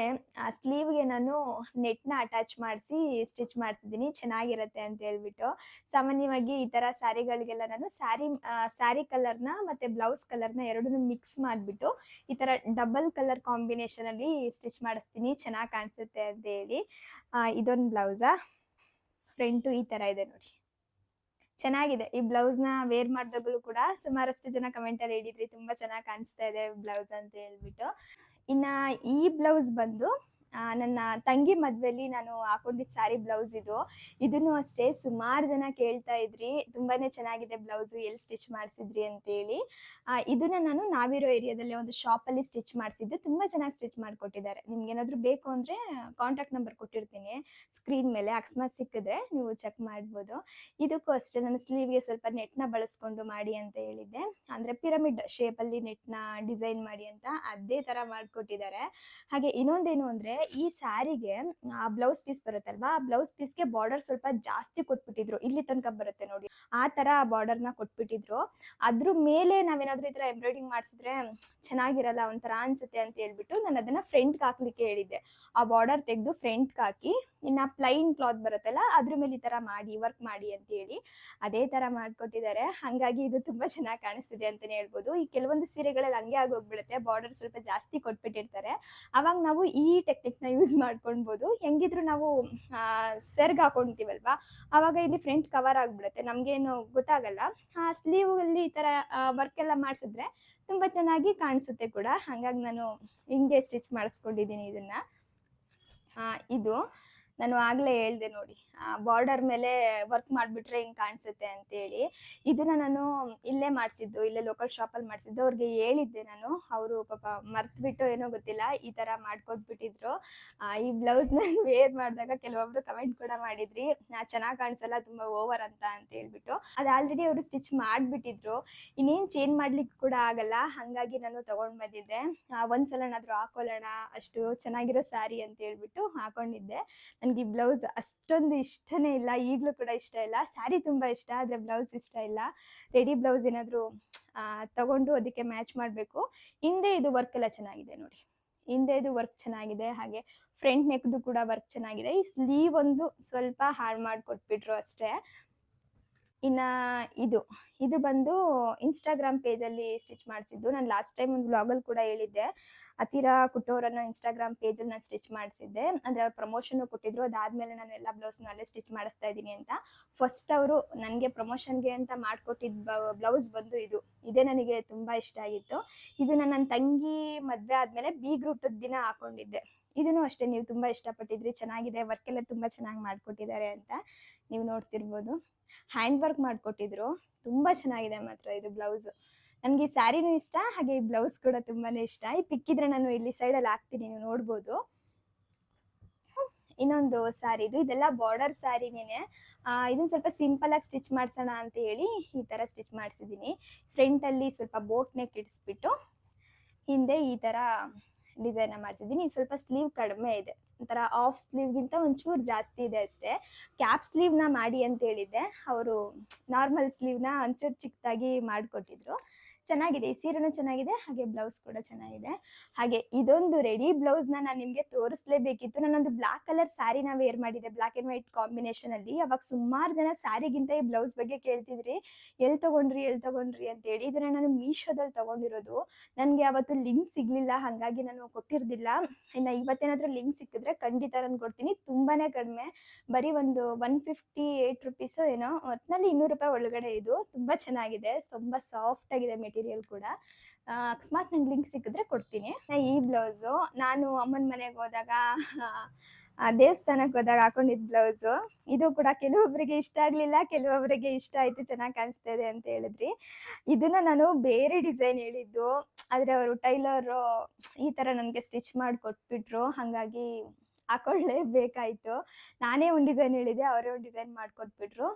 ಆ ಸ್ಲೀವ್ಗೆ ನಾನು ನೆಟ್ನ ಅಟ್ಯಾಚ್ ಮಾಡಿಸಿ ಸ್ಟಿಚ್ ಮಾಡ್ತಿದ್ದೀನಿ. ಚೆನ್ನಾಗಿರುತ್ತೆ ಅಂತ ಹೇಳ್ಬಿಟ್ಟು. ಸಾಮಾನ್ಯವಾಗಿ ಈ ಥರ ಸ್ಯಾರಿಗಳಿಗೆಲ್ಲ ನಾನು ಸ್ಯಾರಿ ಸ್ಯಾರಿ ಕಲರ್ನ ಮತ್ತು ಬ್ಲೌಸ್ ಕಲರ್ನ ಎರಡನ್ನೂ ಮಿಕ್ಸ್ ಮಾಡಿಬಿಟ್ಟು ಈ ಥರ ಡಬಲ್ ಕಲರ್ ಕಾಂಬಿನೇಷನಲ್ಲಿ ಸ್ಟಿಚ್ ಮಾಡಿಸ್ತೀನಿ. ಚೆನ್ನಾಗಿ ಕಾಣಿಸುತ್ತೆ ಅಂತ ಹೇಳಿ. ಇದೊಂದು ಬ್ಲೌಸಾ? ಫ್ರಂಟು ಈ ಥರ ಇದೆ ನೋಡಿ. ಚೆನ್ನಾಗಿದೆ. ಈ ಬ್ಲೌಸ್ನ ವೇರ್ ಮಾಡಿದಾಗಲೂ ಕೂಡ ಸುಮಾರಷ್ಟು ಜನ ಕಮೆಂಟಲ್ಲಿ ಹೇಳಿದ್ರಿ, ತುಂಬಾ ಚೆನ್ನಾಗಿ ಕಾಣಿಸ್ತಾ ಇದೆ ಬ್ಲೌಸ್ ಅಂತ ಹೇಳ್ಬಿಟ್ಟು. ಇನ್ನ ಈ ಬ್ಲೌಸ್ ಬಂದು ನನ್ನ ತಂಗಿ ಮದುವೆಲಿ ನಾನು ಹಾಕೊಂಡಿದ್ದ ಸ್ಯಾರಿ ಬ್ಲೌಸ್ ಇದು. ಇದನ್ನು ಅಷ್ಟೇ ಸುಮಾರು ಜನ ಕೇಳ್ತಾ ಇದ್ರಿ. ತುಂಬಾನೇ ಚೆನ್ನಾಗಿದೆ ಬ್ಲೌಸು ಎಲ್ಲಿ ಸ್ಟಿಚ್ ಮಾಡಿಸಿದ್ರಿ ಅಂತೇಳಿ. ಇದನ್ನ ನಾನು ನಾವಿರೋ ಏರಿಯಾದಲ್ಲಿ ಒಂದು ಶಾಪಲ್ಲಿ ಸ್ಟಿಚ್ ಮಾಡಿಸಿದ್ದೆ. ತುಂಬ ಚೆನ್ನಾಗಿ ಸ್ಟಿಚ್ ಮಾಡಿಕೊಟ್ಟಿದ್ದಾರೆ. ನಿಮ್ಗೆ ಏನಾದರೂ ಬೇಕು ಅಂದರೆ ಕಾಂಟ್ಯಾಕ್ಟ್ ನಂಬರ್ ಕೊಟ್ಟಿರ್ತೀನಿ. ಸ್ಕ್ರೀನ್ ಮೇಲೆ ಅಕಸ್ಮಾತ್ ಸಿಕ್ಕಿದ್ರೆ ನೀವು ಚೆಕ್ ಮಾಡ್ಬೋದು. ಇದಕ್ಕೂ ಅಷ್ಟೇ ನಾನು ಸ್ಲೀವ್ಗೆ ಸ್ವಲ್ಪ ನೆಟ್ನ ಬಳಸ್ಕೊಂಡು ಮಾಡಿ ಅಂತ ಹೇಳಿದ್ದೆ. ಅಂದರೆ ಪಿರಮಿಡ್ ಶೇಪಲ್ಲಿ ನೆಟ್ನ ಡಿಸೈನ್ ಮಾಡಿ ಅಂತ ಅದೇ ಥರ ಮಾಡಿಕೊಟ್ಟಿದ್ದಾರೆ. ಹಾಗೆ ಇನ್ನೊಂದೇನು ಅಂದರೆ ಈ ಸ್ಯಾರಿಗೆ ಆ ಬ್ಲೌಸ್ ಪೀಸ್ ಬರುತ್ತಲ್ವಾ, ಆ ಬ್ಲೌಸ್ ಪೀಸ್ಗೆ ಬಾರ್ಡರ್ ಸ್ವಲ್ಪ ಜಾಸ್ತಿ ಕೊಟ್ಬಿಟ್ಟಿದ್ರು. ಇಲ್ಲಿ ತನಕ ಬರುತ್ತೆ ನೋಡಿ. ಆ ಥರ ಬಾರ್ಡರ್ನ ಕೊಟ್ಬಿಟ್ಟಿದ್ರು. ಅದ್ರ ಮೇಲೆ ನಾವೇನಾದ್ರೂ ಈ ಎಂಬ್ರಾಯ್ಡಿಂಗ್ ಮಾಡಿಸಿದ್ರೆ ಚೆನ್ನಾಗಿರಲ್ಲ, ಒಂಥರ ಅನ್ಸುತ್ತೆ ಅಂತ ಹೇಳ್ಬಿಟ್ಟು ನಾನು ಅದನ್ನ ಫ್ರಂಟ್ಗೆ ಹಾಕ್ಲಿಕ್ಕೆ ಹೇಳಿದ್ದೆ. ಆ ಬಾರ್ಡರ್ ತೆಗೆದು ಫ್ರಂಟ್ಗೆ ಹಾಕಿ, ಇನ್ನು ಪ್ಲೈನ್ ಕ್ಲಾತ್ ಬರುತ್ತಲ್ಲ, ಅದ್ರ ಮೇಲೆ ಈ ಥರ ಮಾಡಿ ವರ್ಕ್ ಮಾಡಿ ಅಂತ ಹೇಳಿ ಅದೇ ಥರ ಮಾಡಿಕೊಟ್ಟಿದ್ದಾರೆ. ಹಾಗಾಗಿ ಇದು ತುಂಬ ಚೆನ್ನಾಗಿ ಕಾಣಿಸ್ತಿದೆ ಅಂತಲೇ ಹೇಳ್ಬೋದು. ಈ ಕೆಲವೊಂದು ಸೀರೆಗಳಲ್ಲಿ ಹಂಗೆ ಆಗೋಗ್ಬಿಡುತ್ತೆ. ಬಾರ್ಡರ್ ಸ್ವಲ್ಪ ಜಾಸ್ತಿ ಕೊಟ್ಬಿಟ್ಟಿರ್ತಾರೆ. ಅವಾಗ ನಾವು ಈ ಟೆಕ್ನಿಕ್ ನೆಕ್ನ ಯೂಸ್ ಮಾಡ್ಕೊಳ್ಬೋದು. ಹೆಂಗಿದ್ರು ನಾವು ಸೆರ್ಗ್ ಹಾಕೊಳ್ತೀವಲ್ವಾ ಆವಾಗ ಇಲ್ಲಿ ಫ್ರಂಟ್ ಕವರ್ ಆಗಿಬಿಡುತ್ತೆ. ನಮಗೇನು ಗೊತ್ತಾಗಲ್ಲ. ಸ್ಲೀವಲ್ಲಿ ಈ ಥರ ವರ್ಕ್ ಎಲ್ಲ ಮಾಡಿಸಿದ್ರೆ ತುಂಬ ಚೆನ್ನಾಗಿ ಕಾಣಿಸುತ್ತೆ ಕೂಡ. ಹಾಗಾಗಿ ನಾನು ಹಿಂಗೆ ಸ್ಟಿಚ್ ಮಾಡಿಸ್ಕೊಂಡಿದ್ದೀನಿ ಇದನ್ನು. ಇದು. ನಾನು ಆಗಲೇ ಹೇಳ್ದೆ ನೋಡಿ ಬಾರ್ಡರ್ ಮೇಲೆ ವರ್ಕ್ ಮಾಡಿಬಿಟ್ರೆ ಹಿಂಗೆ ಕಾಣಿಸುತ್ತೆ ಅಂತೇಳಿ. ಇದನ್ನ ನಾನು ಇಲ್ಲೇ ಮಾಡಿಸಿದ್ದು, ಇಲ್ಲೇ ಲೋಕಲ್ ಶಾಪಲ್ಲಿ ಮಾಡಿಸಿದ್ದು. ಅವ್ರಿಗೆ ಹೇಳಿದ್ದೆ ನಾನು. ಅವರು ಪಾಪ ಮರ್ತ್ಬಿಟ್ಟು ಏನೋ ಗೊತ್ತಿಲ್ಲ, ಈ ಥರ ಮಾಡ್ಕೊಟ್ಬಿಟ್ಟಿದ್ರು. ಈ ಈ ಬ್ಲೌಸ್ನ ವೇರ್ ಮಾಡಿದಾಗ ಕೆಲವೊಬ್ರು ಕಮೆಂಟ್ ಕೂಡ ಮಾಡಿದ್ರಿ, ನಾ ಚೆನ್ನಾಗಿ ಕಾಣಿಸಲ್ಲ, ತುಂಬ ಓವರ್ ಅಂತ ಅಂತ ಹೇಳ್ಬಿಟ್ಟು. ಅದು ಆಲ್ರೆಡಿ ಅವರು ಸ್ಟಿಚ್ ಮಾಡಿಬಿಟ್ಟಿದ್ರು. ಇನ್ನೇನು ಚೇಂಜ್ ಮಾಡ್ಲಿಕ್ಕೆ ಕೂಡ ಆಗಲ್ಲ. ಹಾಗಾಗಿ ನಾನು ತಗೊಂಡ್ ಬಂದಿದ್ದೆ. ಒಂದ್ಸಲನಾದ್ರೂ ಹಾಕೊಳ್ಳೋಣ, ಅಷ್ಟು ಚೆನ್ನಾಗಿರೋ ಸ್ಯಾರಿ ಅಂತ ಹೇಳ್ಬಿಟ್ಟು ಹಾಕೊಂಡಿದ್ದೆ. ನನಗೆ ಈ ಬ್ಲೌಸ್ ಅಷ್ಟೊಂದು ಇಷ್ಟನೇ ಇಲ್ಲ, ಈಗಲೂ ಕೂಡ ಇಷ್ಟ ಇಲ್ಲ. ಸ್ಯಾರಿ ತುಂಬ ಇಷ್ಟ, ಆದರೆ ಬ್ಲೌಸ್ ಇಷ್ಟ ಇಲ್ಲ. ರೆಡಿ ಬ್ಲೌಸ್ ಏನಾದರೂ ತಗೊಂಡು ಅದಕ್ಕೆ ಮ್ಯಾಚ್ ಮಾಡಬೇಕು. ಹಿಂದೆ ಇದು ವರ್ಕ್ ಎಲ್ಲ ಚೆನ್ನಾಗಿದೆ ನೋಡಿ. ಹಿಂದೆ ಇದು ವರ್ಕ್ ಚೆನ್ನಾಗಿದೆ, ಹಾಗೆ ಫ್ರಂಟ್ ನೆಕ್ದು ಕೂಡ ವರ್ಕ್ ಚೆನ್ನಾಗಿದೆ. ಈ ಸ್ಲೀವ್ ಒಂದು ಸ್ವಲ್ಪ ಹಾಳು ಮಾಡಿಕೊಟ್ಬಿಟ್ರು ಅಷ್ಟೇ. ಇನ್ನ ಇದು ಇದು ಬಂದು ಇನ್ಸ್ಟಾಗ್ರಾಮ್ ಪೇಜಲ್ಲಿ ಸ್ಟಿಚ್ ಮಾಡಿಸಿದ್ದು. ನಾನು ಲಾಸ್ಟ್ ಟೈಮ್ ಒಂದು ವ್ಲಾಗಲ್ಲಿ ಕೂಡ ಹೇಳಿದ್ದೆ. ಹತ್ತಿರ ಕುಟ್ಟೋರನ್ನ ಇನ್ಸ್ಟಾಗ್ರಾಮ್ ಪೇಜಲ್ಲಿ ನಾನು ಸ್ಟಿಚ್ ಮಾಡಿಸಿದ್ದೆ. ಅಂದರೆ ಅವ್ರು ಪ್ರಮೋಷನ್ ಕೊಟ್ಟಿದ್ರು. ಅದಾದಮೇಲೆ ನಾನು ಎಲ್ಲ ಬ್ಲೌಸ್ನ ಅಲ್ಲೇ ಸ್ಟಿಚ್ ಮಾಡಿಸ್ತಾ ಇದ್ದೀನಿ ಅಂತ. ಫಸ್ಟ್ ಅವರು ನನಗೆ ಪ್ರಮೋಷನ್ಗೆ ಅಂತ ಮಾಡಿಕೊಟ್ಟಿದ್ದ ಬ್ಲೌಸ್ ಬಂದು ಇದು. ಇದೇ ನನಗೆ ತುಂಬ ಇಷ್ಟ ಆಗಿತ್ತು. ಇದನ್ನ ನನ್ನ ತಂಗಿ ಮದುವೆ ಆದಮೇಲೆ ಬಿ ಗ್ರೂಪ್ ದಿನ ಹಾಕೊಂಡಿದ್ದೆ. ಇದನ್ನು ಅಷ್ಟೇ, ನೀವು ತುಂಬ ಇಷ್ಟಪಟ್ಟಿದ್ರಿ. ಚೆನ್ನಾಗಿದೆ. ವರ್ಕ್ ಎಲ್ಲ ತುಂಬ ಚೆನ್ನಾಗಿ ಮಾಡಿಕೊಟ್ಟಿದ್ದಾರೆ ಅಂತ ನೀವು ನೋಡ್ತಿರ್ಬೋದು. ಹ್ಯಾಂಡ್ ವರ್ಕ್ ಮಾಡಿಕೊಟ್ಟಿದ್ರು. ತುಂಬ ಚೆನ್ನಾಗಿದೆ ಮಾತ್ರ ಇದು ಬ್ಲೌಸ್. ನನಗೆ ಈ ಸ್ಯಾರಿನೂ ಇಷ್ಟ, ಹಾಗೆ ಈ ಬ್ಲೌಸ್ ಕೂಡ ತುಂಬಾನೇ ಇಷ್ಟ. ಈ ಪಿಕ್ಕಿದ್ರೆ ನಾನು ಇಲ್ಲಿ ಸೈಡಲ್ಲಿ ಹಾಕ್ತೀನಿ, ನೀವು ನೋಡ್ಬೋದು. ಇನ್ನೊಂದು ಸ್ಯಾರಿ, ಇದು ಇದೆಲ್ಲ ಬಾರ್ಡರ್ ಸ್ಯಾರಿನೇ ಇದನ್ನ ಸ್ವಲ್ಪ ಸಿಂಪಲ್ ಆಗಿ ಸ್ಟಿಚ್ ಮಾಡಿಸೋಣ ಅಂತ ಹೇಳಿ ಈ ಥರ ಸ್ಟಿಚ್ ಮಾಡಿಸಿದ್ದೀನಿ. ಫ್ರಂಟಲ್ಲಿ ಸ್ವಲ್ಪ ಬೋಟ್ ನೆಕ್ ಇಡಿಸ್ಬಿಟ್ಟು, ಹಿಂದೆ ಈ ಥರ ಡಿಸೈನ ಮಾಡಿಸಿದ್ದೀನಿ. ಸ್ವಲ್ಪ ಸ್ಲೀವ್ ಕಡಿಮೆ ಇದೆ. ಒಂಥರ ಆಫ್ ಸ್ಲೀವ್ಗಿಂತ ಒಂಚೂರು ಜಾಸ್ತಿ ಇದೆ ಅಷ್ಟೇ. ಕ್ಯಾಪ್ ಸ್ಲೀವ್ನ ಮಾಡಿ ಅಂತ ಹೇಳಿದ್ದೆ. ಅವರು ನಾರ್ಮಲ್ ಸ್ಲೀವ್ನ ಒಂಚೂರು ಚಿಕ್ಕದಾಗಿ ಮಾಡಿಕೊಟ್ಟಿದ್ರು. ಚೆನ್ನಾಗಿದೆ, ಈ ಸೀರೆನೂ ಚೆನ್ನಾಗಿದೆ, ಹಾಗೆ ಬ್ಲೌಸ್ ಕೂಡ ಚೆನ್ನಾಗಿದೆ. ಹಾಗೆ ಇದೊಂದು ರೆಡಿ ಬ್ಲೌಸ್ನ ನಾನು ನಿಮಗೆ ತೋರಿಸ್ಲೇಬೇಕಿತ್ತು. ನಾನೊಂದು ಬ್ಲಾಕ್ ಕಲರ್ ಸ್ಯಾರಿನ ವೇರ್ ಮಾಡಿದೆ ಬ್ಲಾಕ್ ಆ್ಯಂಡ್ ವೈಟ್ ಕಾಂಬಿನೇಷನಲ್ಲಿ ಅವಾಗ ಸುಮಾರು ಜನ ಸ್ಯಾರಿಗಿಂತ ಈ ಬ್ಲೌಸ್ ಬಗ್ಗೆ ಕೇಳ್ತಿದ್ರಿ. ಎಲ್ಲಿ ತಗೊಂಡ್ರಿ ಎಲ್ಲಿ ತಗೊಂಡ್ರಿ ಅಂತೇಳಿ. ಇದನ್ನ ನಾನು ಮೀಶೋದಲ್ಲಿ ತಗೊಂಡಿರೋದು. ನನಗೆ ಅವತ್ತು ಲಿಂಕ್ ಸಿಗಲಿಲ್ಲ, ಹಾಗಾಗಿ ನಾನು ಕೊಟ್ಟಿರ್ದಿಲ್ಲ. ಇನ್ನು ಇವತ್ತೇನಾದರೂ ಲಿಂಕ್ ಸಿಕ್ಕಿದ್ರೆ ಖಂಡಿತ ನಾನು ಕೊಡ್ತೀನಿ. ತುಂಬಾನೇ ಕಡಿಮೆ. ಬರೀ ಒಂದು ಒನ್ ಫಿಫ್ಟಿ ಏಟ್ ರುಪೀಸು ಏನೋ ಒಟ್ಟಿನಲ್ಲಿ ಇನ್ನೂರು ರೂಪಾಯಿ ಒಳಗಡೆ ಇದು. ತುಂಬ ಚೆನ್ನಾಗಿದೆ. ತುಂಬ ಸಾಫ್ಟ್ ಆಗಿದೆ ಮೆಟೀರಿಯಲ್. ಕೂಡ ಆ, ಅಕಸ್ಮಾತ್ ನಂಗೆ ಲಿಂಕ್ ಸಿಕ್ಕಿದ್ರೆ ಕೊಡ್ತೀನಿ. ಈ ಬ್ಲೌಸು ನಾನು ಅಮ್ಮನ ಮನೆಗೆ ಹೋದಾಗ ದೇವಸ್ಥಾನಕ್ಕೆ ಹೋದಾಗ ಹಾಕೊಂಡಿದ್ದ ಬ್ಲೌಸು. ಇದು ಕೂಡ ಕೆಲವೊಬ್ಬರಿಗೆ ಇಷ್ಟ ಆಗಲಿಲ್ಲ ಕೆಲವೊಬ್ಬರಿಗೆ ಇಷ್ಟ ಆಯಿತು ಚೆನ್ನಾಗಿ ಕಾಣಿಸ್ತಾ ಇದೆ ಅಂತ ಹೇಳಿದ್ರಿ. ಇದನ್ನ ನಾನು ಬೇರೆ ಡಿಸೈನ್ ಹೇಳಿದ್ದು ಆದರೆ ಅವರು ಟೈಲರು ಈ ಥರ ನನಗೆ ಸ್ಟಿಚ್ ಮಾಡಿ ಕೊಟ್ಬಿಟ್ರು ಹಾಗಾಗಿ ಹಾಕೊಳ್ಳೇಬೇಕಾಯಿತು. ನಾನೇ ಒಂದು ಡಿಸೈನ್ ಹೇಳಿದೆ ಅವರೇ ಒಂದು ಡಿಸೈನ್ ಮಾಡಿಕೊಟ್ಬಿಟ್ರು.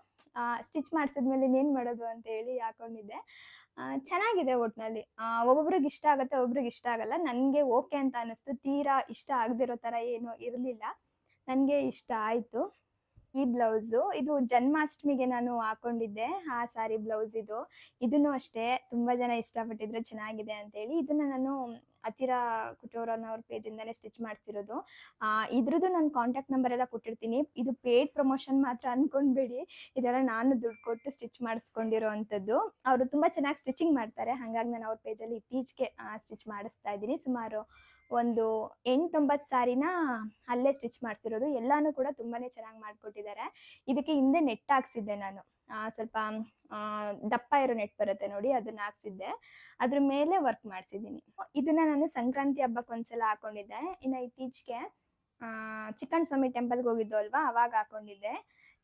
ಸ್ಟಿಚ್ ಮಾಡಿಸಿದ್ಮೇಲೆ ಇನ್ನೇನು ಮಾಡೋದು ಅಂತ ಹೇಳಿ ಹಾಕೊಂಡಿದ್ದೆ. ಚೆನ್ನಾಗಿದೆ ಒಟ್ನಲ್ಲಿ. ಒಬ್ಬೊಬ್ರಿಗೆ ಇಷ್ಟ ಆಗುತ್ತೆ, ಒಬ್ರಿಗೆ ಇಷ್ಟ ಆಗಲ್ಲ. ನನಗೆ ಓಕೆ ಅಂತ ಅನ್ನಿಸ್ತು, ತೀರಾ ಇಷ್ಟ ಆಗದಿರೋ ಥರ ಏನು ಇರಲಿಲ್ಲ. ನನಗೆ ಇಷ್ಟ ಆಯಿತು. ಈ ಬ್ಲೌಸು. ಇದು ಜನ್ಮಾಷ್ಟಮಿಗೆ ನಾನು ಹಾಕೊಂಡಿದ್ದೆ. ಆ ಸಾರಿ ಬ್ಲೌಸ್ ಇದು. ಇದನ್ನು ಅಷ್ಟೇ. ತುಂಬಾ ಜನ ಇಷ್ಟಪಟ್ಟಿದ್ರು. ಚೆನ್ನಾಗಿದೆ ಅಂತೇಳಿ ಇದನ್ನ ನಾನು ಹತ್ತಿರ ಕುಟೋರನವ್ರ ಇಂದಾನೆ ಸ್ಟಿಚ್ ಮಾಡಿಸಿರೋದು. ಇದ್ರದ್ದು ನಾನು ಕಾಂಟ್ಯಾಕ್ಟ್ ನಂಬರ್ ಎಲ್ಲ ಕೊಟ್ಟಿರ್ತೀನಿ. ಇದು ಪೇಡ್ ಪ್ರಮೋಷನ್ ಮಾತ್ರ ಅನ್ಕೊಂಡ್ಬೇಡಿ. ಇದೆಲ್ಲ ನಾನು ದುಡ್ಡು ಕೊಟ್ಟು ಸ್ಟಿಚ್ ಮಾಡಿಸ್ಕೊಂಡಿರೋ ಅಂಥದ್ದು ಅವರು ತುಂಬ ಚೆನ್ನಾಗಿ ಸ್ಟಿಚಿಂಗ್ ಮಾಡ್ತಾರೆ. ಹಾಗಾಗಿ ನಾನು ಅವ್ರ ಪೇಜಲ್ಲಿ ಇತ್ತೀಚೆಗೆ ಸ್ಟಿಚ್ ಮಾಡಿಸ್ತಾ ಇದ್ದೀನಿ. ಸುಮಾರು ಒಂದು ಎಂಟೊಂಬತ್ತು ಸಾರಿನ ಅಲ್ಲೇ ಸ್ಟಿಚ್ ಮಾಡ್ತಿರೋದು ಎಲ್ಲಾನು ಕೂಡ ತುಂಬಾ ಚೆನ್ನಾಗಿ ಮಾಡಿಕೊಟ್ಟಿದ್ದಾರೆ. ಇದಕ್ಕೆ ಹಿಂದೆ ನೆಟ್ ಹಾಕ್ಸಿದ್ದೆ ನಾನು. ಸ್ವಲ್ಪ ದಪ್ಪ ಇರೋ ನೆಟ್ ಬರುತ್ತೆ ನೋಡಿ, ಅದನ್ನ ಹಾಕ್ಸಿದ್ದೆ. ಅದ್ರ ಮೇಲೆ ವರ್ಕ್ ಮಾಡಿಸಿದ್ದೀನಿ. ಇದನ್ನ ನಾನು ಸಂಕ್ರಾಂತಿ ಹಬ್ಬಕ್ಕೆ ಒಂದ್ಸಲ ಹಾಕೊಂಡಿದ್ದೆ. ಇನ್ನು ಇತ್ತೀಚೆಗೆ ಚಿಕ್ಕನ್ ಸ್ವಾಮಿ ಟೆಂಪಲ್ಗೆ ಹೋಗಿದ್ದು ಅಲ್ವಾ? ಅವಾಗ ಹಾಕೊಂಡಿದ್ದೆ.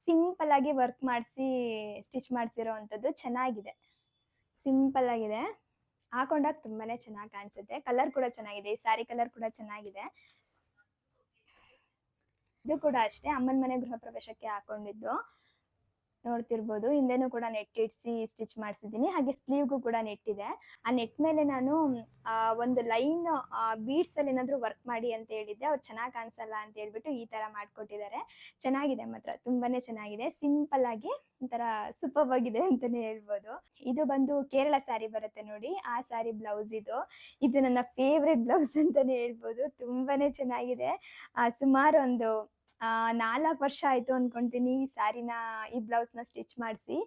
ಸಿಂಪಲ್ ಆಗಿ ವರ್ಕ್ ಮಾಡಿಸಿ ಸ್ಟಿಚ್ ಮಾಡಿಸಿರೋ ಅಂಥದ್ದು ಚೆನ್ನಾಗಿದೆ. ಸಿಂಪಲ್ ಆಗಿದೆ. ಹಾಕೊಂಡಾಗ ತುಂಬಾನೇ ಚೆನ್ನಾಗಿ ಕಾಣಿಸುತ್ತೆ. ಕಲರ್ ಕೂಡ ಚೆನ್ನಾಗಿದೆ. ಈ ಸ್ಯಾರಿ ಕಲರ್ ಕೂಡ ಚೆನ್ನಾಗಿದೆ. ಇದು ಕೂಡ ಅಷ್ಟೇ. ಅಮ್ಮನ ಮನೆ ಗೃಹ ಪ್ರವೇಶಕ್ಕೆ ಹಾಕೊಂಡಿದ್ದು. ನೋಡ್ತಿರ್ಬೋದು. ಹಿಂದೆನೂ ಕೂಡ ನೆಟ್ ಇಡ್ಸಿ ಸ್ಟಿಚ್ ಮಾಡಿಸಿದ್ದೀನಿ. ಹಾಗೆ ಸ್ಲೀವ್ಗೂ ಕೂಡ ನೆಟ್ ಇದೆ. ಆ ನೆಟ್ ಮೇಲೆ ನಾನು ಒಂದು ಲೈನ್ ಬೀಡ್ಸ್ ಅಲ್ಲಿ ಏನಾದ್ರು ವರ್ಕ್ ಮಾಡಿ ಅಂತ ಹೇಳಿದ್ದೆ. ಅವ್ರು ಚೆನ್ನಾಗಿ ಕಾಣಿಸಲ್ಲ ಅಂತ ಹೇಳ್ಬಿಟ್ಟು ಈ ತರ ಮಾಡ್ಕೊಟ್ಟಿದ್ದಾರೆ. ಚೆನ್ನಾಗಿದೆ ಮಾತ್ರ. ತುಂಬಾನೇ ಚೆನ್ನಾಗಿದೆ. ಸಿಂಪಲ್ ಆಗಿ ಒಂಥರ ಸೂಪರ್ ಆಗಿದೆ ಅಂತಾನೆ ಹೇಳ್ಬೋದು. ಇದು ಬಂದು ಕೇರಳ ಸ್ಯಾರಿ ಬರುತ್ತೆ ನೋಡಿ. ಆ ಸ್ಯಾರಿ ಬ್ಲೌಸ್ ಇದು. ಇದು ನನ್ನ ಫೇವ್ರೆಟ್ ಬ್ಲೌಸ್ ಅಂತಾನೆ ಹೇಳ್ಬೋದು. ತುಂಬಾನೇ ಚೆನ್ನಾಗಿದೆ. ಸುಮಾರು ಒಂದು ನಾಲ್ಕು ವರ್ಷ ಆಯಿತು ಅನ್ಕೊಂತೀನಿ ಈ ಸ್ಯಾರಿನ, ಈ ಬ್ಲೌಸ್ನ ಸ್ಟಿಚ್ ಮಾಡಿಸಿ.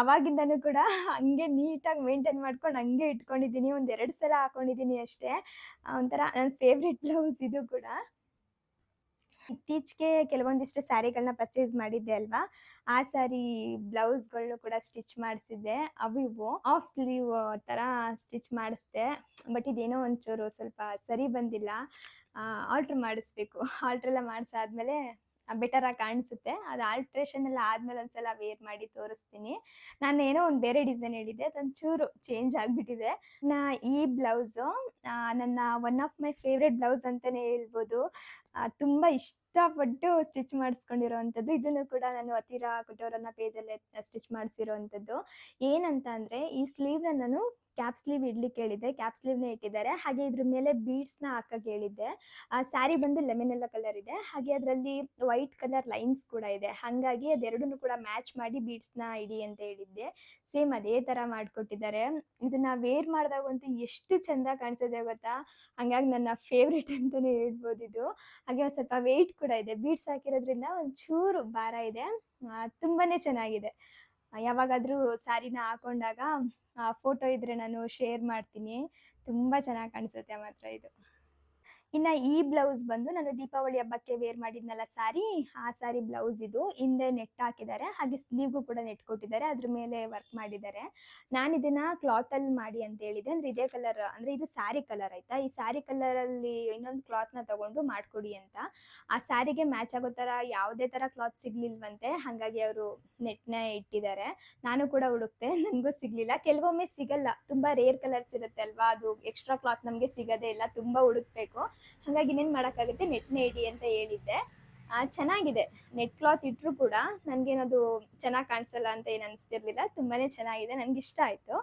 ಅವಾಗಿಂದನೂ ಕೂಡ ಹಂಗೆ ನೀಟಾಗಿ ಮೇಂಟೈನ್ ಮಾಡ್ಕೊಂಡು ಹಂಗೆ ಇಟ್ಕೊಂಡಿದ್ದೀನಿ. ಒಂದು ಎರಡು ಸಲ ಹಾಕೊಂಡಿದ್ದೀನಿ ಅಷ್ಟೇ. ಒಂಥರ ನನ್ನ ಫೇವ್ರೆಟ್ ಬ್ಲೌಸ್ ಇದು ಕೂಡ. ಇತ್ತೀಚೆಗೆ ಕೆಲವೊಂದಿಷ್ಟು ಸ್ಯಾರಿಗಳನ್ನ ಪರ್ಚೇಸ್ ಮಾಡಿದ್ದೆ ಅಲ್ವಾ? ಆ ಸ್ಯಾರಿ ಬ್ಲೌಸ್ಗಳನ್ನು ಕೂಡ ಸ್ಟಿಚ್ ಮಾಡಿಸಿದ್ದೆ. ಅವು ಇವು. ಆಫ್ ಸ್ಲೀವ್ ಥರ ಸ್ಟಿಚ್ ಮಾಡಿಸ್ದೆ. ಬಟ್ ಇದೇನೋ ಒಂಚೂರು ಸ್ವಲ್ಪ ಸರಿ ಬಂದಿಲ್ಲ. ಆಲ್ಟ್ರ್ ಮಾಡಿಸ್ಬೇಕು. ಆಲ್ಟ್ರ್ ಎಲ್ಲ ಮಾಡಿಸಾದ್ಮೇಲೆ ಬೆಟರ್ ಆಗಿ ಕಾಣಿಸುತ್ತೆ. ಅದು ಆಲ್ಟ್ರೇಷನ್ ಎಲ್ಲ ಆದ್ಮೇಲೆ ಒಂದ್ಸಲ ವೇರ್ ಮಾಡಿ ತೋರಿಸ್ತೀನಿ. ನಾನು ಏನೋ ಒಂದು ಬೇರೆ ಡಿಸೈನ್ ಹೇಳಿದ್ದೆ ಅದೊಂಚೂರು ಚೇಂಜ್ ಆಗಿಬಿಟ್ಟಿದೆ. ನಾ ಈ ಬ್ಲೌಸು ನನ್ನ one of my favourite blouse ಅಂತಲೇ ಹೇಳ್ಬೋದು. ತುಂಬ ತುಂಬ ಇಷ್ಟಪಟ್ಟು ಸ್ಟಿಚ್ ಮಾಡಿಸ್ಕೊಂಡಿರೋವಂಥದ್ದು ಇದನ್ನು ಕೂಡ ನಾನು ಹತ್ತಿರ ಕೊಟ್ಟವರನ್ನ ಪೇಜಲ್ಲೇ ಸ್ಟಿಚ್ ಮಾಡಿಸಿರೋವಂಥದ್ದು ಏನಂತ ಅಂದರೆ, ಈ ಸ್ಲೀವ್ನ ನಾನು ಕ್ಯಾಪ್ ಸ್ಲೀವ್ ಇಡ್ಲಿಕ್ಕೆ ಹೇಳಿದ್ದೆ. ಕ್ಯಾಪ್ ಸ್ಲೀವ್ನೇ ಇಟ್ಟಿದ್ದಾರೆ. ಹಾಗೆ ಇದ್ರ ಮೇಲೆ ಬೀಡ್ಸ್ನ ಹಾಕಕ್ಕೆ ಹೇಳಿದ್ದೆ. ಆ ಸ್ಯಾರಿ ಬಂದು ಲೆಮನ್ ಎಲ್ಲ ಕಲರ್ ಇದೆ. ಹಾಗೆ ಅದರಲ್ಲಿ ವೈಟ್ ಕಲರ್ ಲೈನ್ಸ್ ಕೂಡ ಇದೆ. ಹಾಗಾಗಿ ಅದೆರಡನ್ನೂ ಕೂಡ ಮ್ಯಾಚ್ ಮಾಡಿ ಬೀಡ್ಸ್ನ ಇಡಿ ಅಂತ ಹೇಳಿದ್ದೆ. ಸೇಮ್ ಅದೇ ಥರ ಮಾಡಿಕೊಟ್ಟಿದ್ದಾರೆ. ಇದನ್ನ ವೇರ್ ಮಾಡಿದಾಗಂತೂ ಎಷ್ಟು ಚೆಂದ ಕಾಣಿಸಿದೆ ಗೊತ್ತಾ? ಹಂಗಾಗಿ ನನ್ನ ಫೇವ್ರೇಟ್ ಅಂತಲೇ ಹೇಳ್ಬೋದು ಇದು. ಹಾಗೆ ಸ್ವಲ್ಪ ವೆಯ್ಟ್ ಕೂಡ ಇದೆ. ಬೀಡ್ಸ್ ಹಾಕಿರೋದ್ರಿಂದ ಒಂಚೂರು ಭಾರ ಇದೆ. ತುಂಬಾನೇ ಚೆನ್ನಾಗಿದೆ. ಯಾವಾಗಾದರೂ ಸ್ಯಾರಿನ ಹಾಕೊಂಡಾಗ ಫೋಟೋ ಇದ್ರೆ ನಾನು ಶೇರ್ ಮಾಡ್ತೀನಿ. ತುಂಬ ಚೆನ್ನಾಗಿ ಕಾಣಿಸುತ್ತೆ ಮಾತ್ರ ಇದು. ಇನ್ನು ಈ ಬ್ಲೌಸ್ ಬಂದು ನಾನು ದೀಪಾವಳಿ ಹಬ್ಬಕ್ಕೆ ವೇರ್ ಮಾಡಿದ್ನಲ್ಲ ಸಾರಿ ಆ ಸಾರಿ ಬ್ಲೌಸ್ ಇದು. ಹಿಂದೆ ನೆಟ್ ಹಾಕಿದ್ದಾರೆ. ಹಾಗೆ ಸ್ಲೀವ್ಗೂ ಕೂಡ ನೆಟ್ ಕೊಟ್ಟಿದ್ದಾರೆ. ಅದ್ರ ಮೇಲೆ ವರ್ಕ್ ಮಾಡಿದ್ದಾರೆ. ನಾನು ಇದನ್ನ ಕ್ಲಾತ್ ಅಲ್ಲಿ ಮಾಡಿ ಅಂತ ಹೇಳಿದೆ. ಅಂದ್ರೆ ಇದೇ ಕಲರ್ ಅಂದ್ರೆ ಇದು ಸಾರಿ ಕಲರ್ ಆಯ್ತಾ? ಈ ಸಾರಿ ಕಲರ್ ಅಲ್ಲಿ ಇನ್ನೊಂದು ಕ್ಲಾತ್ನ ತಗೊಂಡು ಮಾಡ್ಕೊಡಿ ಅಂತ. ಆ ಸಾರಿಗೆ ಮ್ಯಾಚ್ ಆಗೋ ತರ ಯಾವುದೇ ತರ ಕ್ಲಾತ್ ಸಿಗ್ಲಿಲ್ವಂತೆ. ಹಾಗಾಗಿ ಅವರು ನೆಟ್ನ ಇಟ್ಟಿದ್ದಾರೆ. ನಾನು ಕೂಡ ಹುಡುಕ್ತೆ. ನನಗೂ ಸಿಗ್ಲಿಲ್ಲ. ಕೆಲವೊಮ್ಮೆ ಸಿಗಲ್ಲ. ತುಂಬಾ ರೇರ್ ಕಲರ್ಸ್ ಇರುತ್ತೆ ಅಲ್ವಾ? ಅದು ಎಕ್ಸ್ಟ್ರಾ ಕ್ಲಾತ್ ನಮಗೆ ಸಿಗದೇ ಇಲ್ಲ. ತುಂಬಾ ಹುಡುಕ್ಬೇಕು. ಹಾಗಾಗಿ ಇನ್ನೇನು ಮಾಡೋಕ್ಕಾಗುತ್ತೆ? ನೆಟ್ನೇ ಇಡಿ ಅಂತ ಹೇಳಿದ್ದೆ. ಚೆನ್ನಾಗಿದೆ. ನೆಟ್ ಕ್ಲಾತ್ ಇಟ್ಟರು ಕೂಡ ನನಗೇನದು ಚೆನ್ನಾಗಿ ಕಾಣಿಸಲ್ಲ ಅಂತ ಏನು ಅನಿಸ್ತಿರ್ಲಿಲ್ಲ. ತುಂಬಾ ಚೆನ್ನಾಗಿದೆ. ನನಗೆ ಇಷ್ಟ ಆಯಿತು.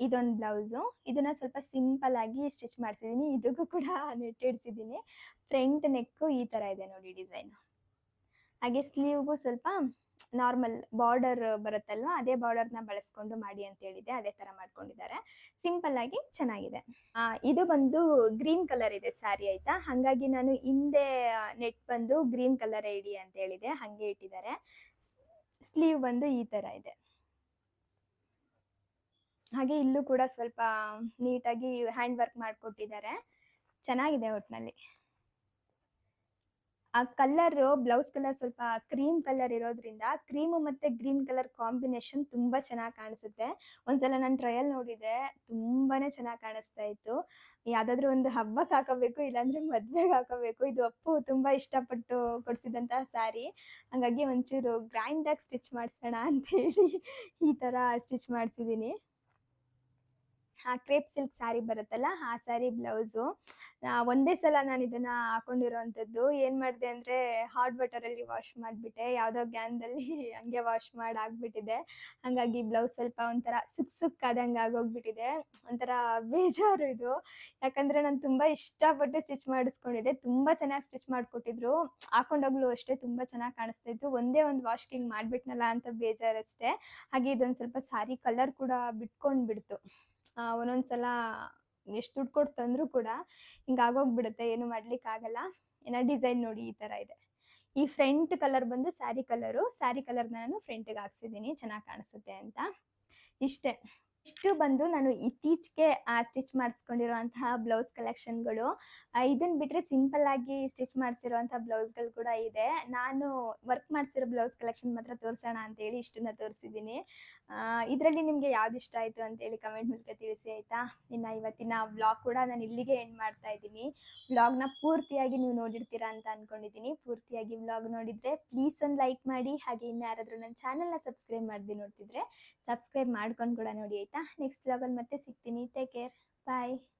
ಇದೊಂದು ಬ್ಲೌಸು. ಇದನ್ನ ಸ್ವಲ್ಪ ಸಿಂಪಲ್ ಆಗಿ ಸ್ಟಿಚ್ ಮಾಡ್ತಿದ್ದೀನಿ ಇದಕ್ಕೂ ಕೂಡ ನೆಟ್ ಇಡ್ತಿದ್ದೀನಿ ಫ್ರಂಟ್ ನೆಕ್ಕು ಈ ಥರ ಇದೆ ನೋಡಿ ಡಿಸೈನು. ಹಾಗೆ ಸ್ಲೀವ್ಗೂ ಸ್ವಲ್ಪ ನಾರ್ಮಲ್ ಬಾರ್ಡರ್ ಬರುತ್ತಲ್ವ, ಅದೇ ಬಾರ್ಡರ್ನ ಬಳಸ್ಕೊಂಡು ಮಾಡಿ ಅಂತ ಹೇಳಿದೆ, ಅದೇ ತರ ಮಾಡ್ಕೊಂಡಿದ್ದಾರೆ. ಸಿಂಪಲ್ ಆಗಿ ಚೆನ್ನಾಗಿದೆ. ಇದು ಬಂದು ಗ್ರೀನ್ ಕಲರ್ ಇದೆ ಸ್ಯಾರಿ ಆಯ್ತಾ? ಹಾಗಾಗಿ ನಾನು ಹಿಂದೆ ನೆಟ್ ಬಂದು ಗ್ರೀನ್ ಕಲರ್ ಇಡಿ ಅಂತ ಹೇಳಿದೆ, ಹಾಗೆ ಇಟ್ಟಿದ್ದಾರೆ. ಸ್ಲೀವ್ ಬಂದು ಈ ತರ ಇದೆ. ಹಾಗೆ ಇಲ್ಲೂ ಕೂಡ ಸ್ವಲ್ಪ ನೀಟಾಗಿ ಹ್ಯಾಂಡ್ ವರ್ಕ್ ಮಾಡಿಕೊಟ್ಟಿದ್ದಾರೆ. ಚೆನ್ನಾಗಿದೆ ಒಟ್ಟಿನಲ್ಲಿ ಆ ಕಲರು ಬ್ಲೌಸ್ ಕಲರ್ ಸ್ವಲ್ಪ ಕ್ರೀಮ್ ಕಲರ್ ಇರೋದ್ರಿಂದ ಕ್ರೀಮು ಮತ್ತು ಗ್ರೀನ್ ಕಲರ್ ಕಾಂಬಿನೇಷನ್ ತುಂಬ ಚೆನ್ನಾಗಿ ಕಾಣಿಸುತ್ತೆ. ಒಂದ್ಸಲ ನಾನು ಟ್ರಯಲ್ ನೋಡಿದೆ ತುಂಬಾ ಚೆನ್ನಾಗಿ ಕಾಣಿಸ್ತಾ ಇತ್ತು. ಯಾವುದಾದ್ರೂ ಒಂದು ಹಬ್ಬಕ್ಕೆ ಹಾಕೋಬೇಕು, ಇಲ್ಲಾಂದರೆ ಮದುವೆಗೆ ಹಾಕೋಬೇಕು. ಇದು ಅಪ್ಪು ತುಂಬ ಇಷ್ಟಪಟ್ಟು ಕೊಡಿಸಿದಂತಹ ಸ್ಯಾರಿ ಹಾಗಾಗಿ ಒಂಚೂರು ಗ್ರ್ಯಾಂಡಾಗಿ ಸ್ಟಿಚ್ ಮಾಡಿಸೋಣ ಅಂತೇಳಿ ಈ ಥರ ಸ್ಟಿಚ್ ಮಾಡಿಸಿದ್ದೀನಿ ಕ್ರೇಪ್ ಸಿಲ್ಕ್ ಸ್ಯಾರಿ ಬರುತ್ತಲ್ಲ, ಆ ಸ್ಯಾರಿ ಬ್ಲೌಸು. ಒಂದೇ ಸಲ ನಾನು ಇದನ್ನು ಹಾಕೊಂಡಿರೋವಂಥದ್ದು ಏನು ಮಾಡಿದೆ ಅಂದರೆ, ಹಾಟ್ ವಾಟರಲ್ಲಿ ವಾಶ್ ಮಾಡಿಬಿಟ್ಟೆ. ಯಾವುದೋ ಗ್ಯಾನ್ದಲ್ಲಿ ಹಂಗೆ ವಾಶ್ ಮಾಡಿ ಆಗಿಬಿಟ್ಟಿದೆ. ಹಾಗಾಗಿ ಬ್ಲೌಸ್ ಸ್ವಲ್ಪ ಒಂಥರ ಸುಕ್ ಸುಕ್ ಆದಂಗೆ ಆಗೋಗ್ಬಿಟ್ಟಿದೆ. ಒಂಥರ ಬೇಜಾರು ಇದು. ಯಾಕಂದರೆ ನಾನು ತುಂಬ ಇಷ್ಟಪಟ್ಟು ಸ್ಟಿಚ್ ಮಾಡಿಸ್ಕೊಂಡಿದ್ದೆ. ತುಂಬ ಚೆನ್ನಾಗಿ ಸ್ಟಿಚ್ ಮಾಡಿಕೊಟ್ಟಿದ್ರು. ಹಾಕೊಂಡೋಗ್ಲೂ ಅಷ್ಟೇ ತುಂಬ ಚೆನ್ನಾಗಿ ಕಾಣಿಸ್ತಾ ಇತ್ತು. ಒಂದೇ ಒಂದು ವಾಶ್ ಹಿಂಗೆ ಮಾಡಿಬಿಟ್ನಲ್ಲ ಅಂತ ಬೇಜಾರಷ್ಟೇ. ಹಾಗೆ ಇದೊಂದು ಸ್ವಲ್ಪ ಸಾರಿ ಕಲರ್ ಕೂಡ ಬಿಟ್ಕೊಂಡು ಬಿಡ್ತು ಒಂದೊಂದು ಸಲ ಎಷ್ಟು ದುಡ್ಡು ಕೊಟ್ಟು ತಂದರೂ ಕೂಡ ಹಿಂಗೆ ಆಗೋಗ್ಬಿಡುತ್ತೆ, ಏನು ಮಾಡ್ಲಿಕ್ಕಾಗಲ್ಲ ಏನೋ ಡಿಸೈನ್ ನೋಡಿ ಈ ಥರ ಇದೆ. ಈ ಫ್ರಂಟ್ ಕಲರ್ ಬಂದು ಸ್ಯಾರಿ ಕಲರು. ಸ್ಯಾರಿ ಕಲರ್ನ ನಾನು ಫ್ರಂಟಿಗೆ ಹಾಕ್ಸಿದ್ದೀನಿ ಚೆನ್ನಾಗಿ ಕಾಣಿಸುತ್ತೆ ಅಂತ. ಇಷ್ಟೇ. ಇಷ್ಟು ಬಂದು ನಾನು ಇತ್ತೀಚೆಗೆ ಸ್ಟಿಚ್ ಮಾಡಿಸ್ಕೊಂಡಿರುವಂತಹ ಬ್ಲೌಸ್ ಕಲೆಕ್ಷನ್ಗಳು. ಇದನ್ನು ಬಿಟ್ಟರೆ ಸಿಂಪಲ್ ಆಗಿ ಸ್ಟಿಚ್ ಮಾಡಿಸಿರುವಂಥ ಬ್ಲೌಸ್ಗಳು ಕೂಡ ಇದೆ. ನಾನು ವರ್ಕ್ ಮಾಡಿಸಿರೋ ಬ್ಲೌಸ್ ಕಲೆಕ್ಷನ್ ಮಾತ್ರ ತೋರಿಸೋಣ ಅಂತೇಳಿ ಇಷ್ಟನ್ನ ತೋರಿಸಿದ್ದೀನಿ. ಇದರಲ್ಲಿ ನಿಮಗೆ ಯಾವ್ದು ಇಷ್ಟ ಆಯಿತು ಅಂತೇಳಿ ಕಮೆಂಟ್ ಮೂಲಕ ತಿಳಿಸಿ ಆಯಿತಾ? ಇನ್ನು ಇವತ್ತಿನ ವ್ಲಾಗ್ ಕೂಡ ನಾನು ಇಲ್ಲಿಗೆ ಎಂಡ್ ಮಾಡ್ತಾ ಇದ್ದೀನಿ. ವ್ಲಾಗ್ನ ಪೂರ್ತಿಯಾಗಿ ನೀವು ನೋಡಿರ್ತೀರಾ ಅಂತ ಅಂದ್ಕೊಂಡಿದ್ದೀನಿ ಪೂರ್ತಿಯಾಗಿ ವ್ಲಾಗ್ ನೋಡಿದರೆ ಪ್ಲೀಸ್ ಒಂದು ಲೈಕ್ ಮಾಡಿ. ಹಾಗೆ ಇನ್ನು ಯಾರಾದರೂ ನನ್ನ ಚಾನಲ್ನ ಸಬ್ಸ್ಕ್ರೈಬ್ ಮಾಡದೆ ನೋಡ್ತಿದ್ರೆ ಸಬ್ಸ್ಕ್ರೈಬ್ ಮಾಡ್ಕೊಂಡು ಕೂಡ ನೋಡಿ ನೆಕ್ಸ್ಟ್ ಲಗನ್ ಮತ್ತೆ ಸಿಗ್ತೀನಿ. Take care bye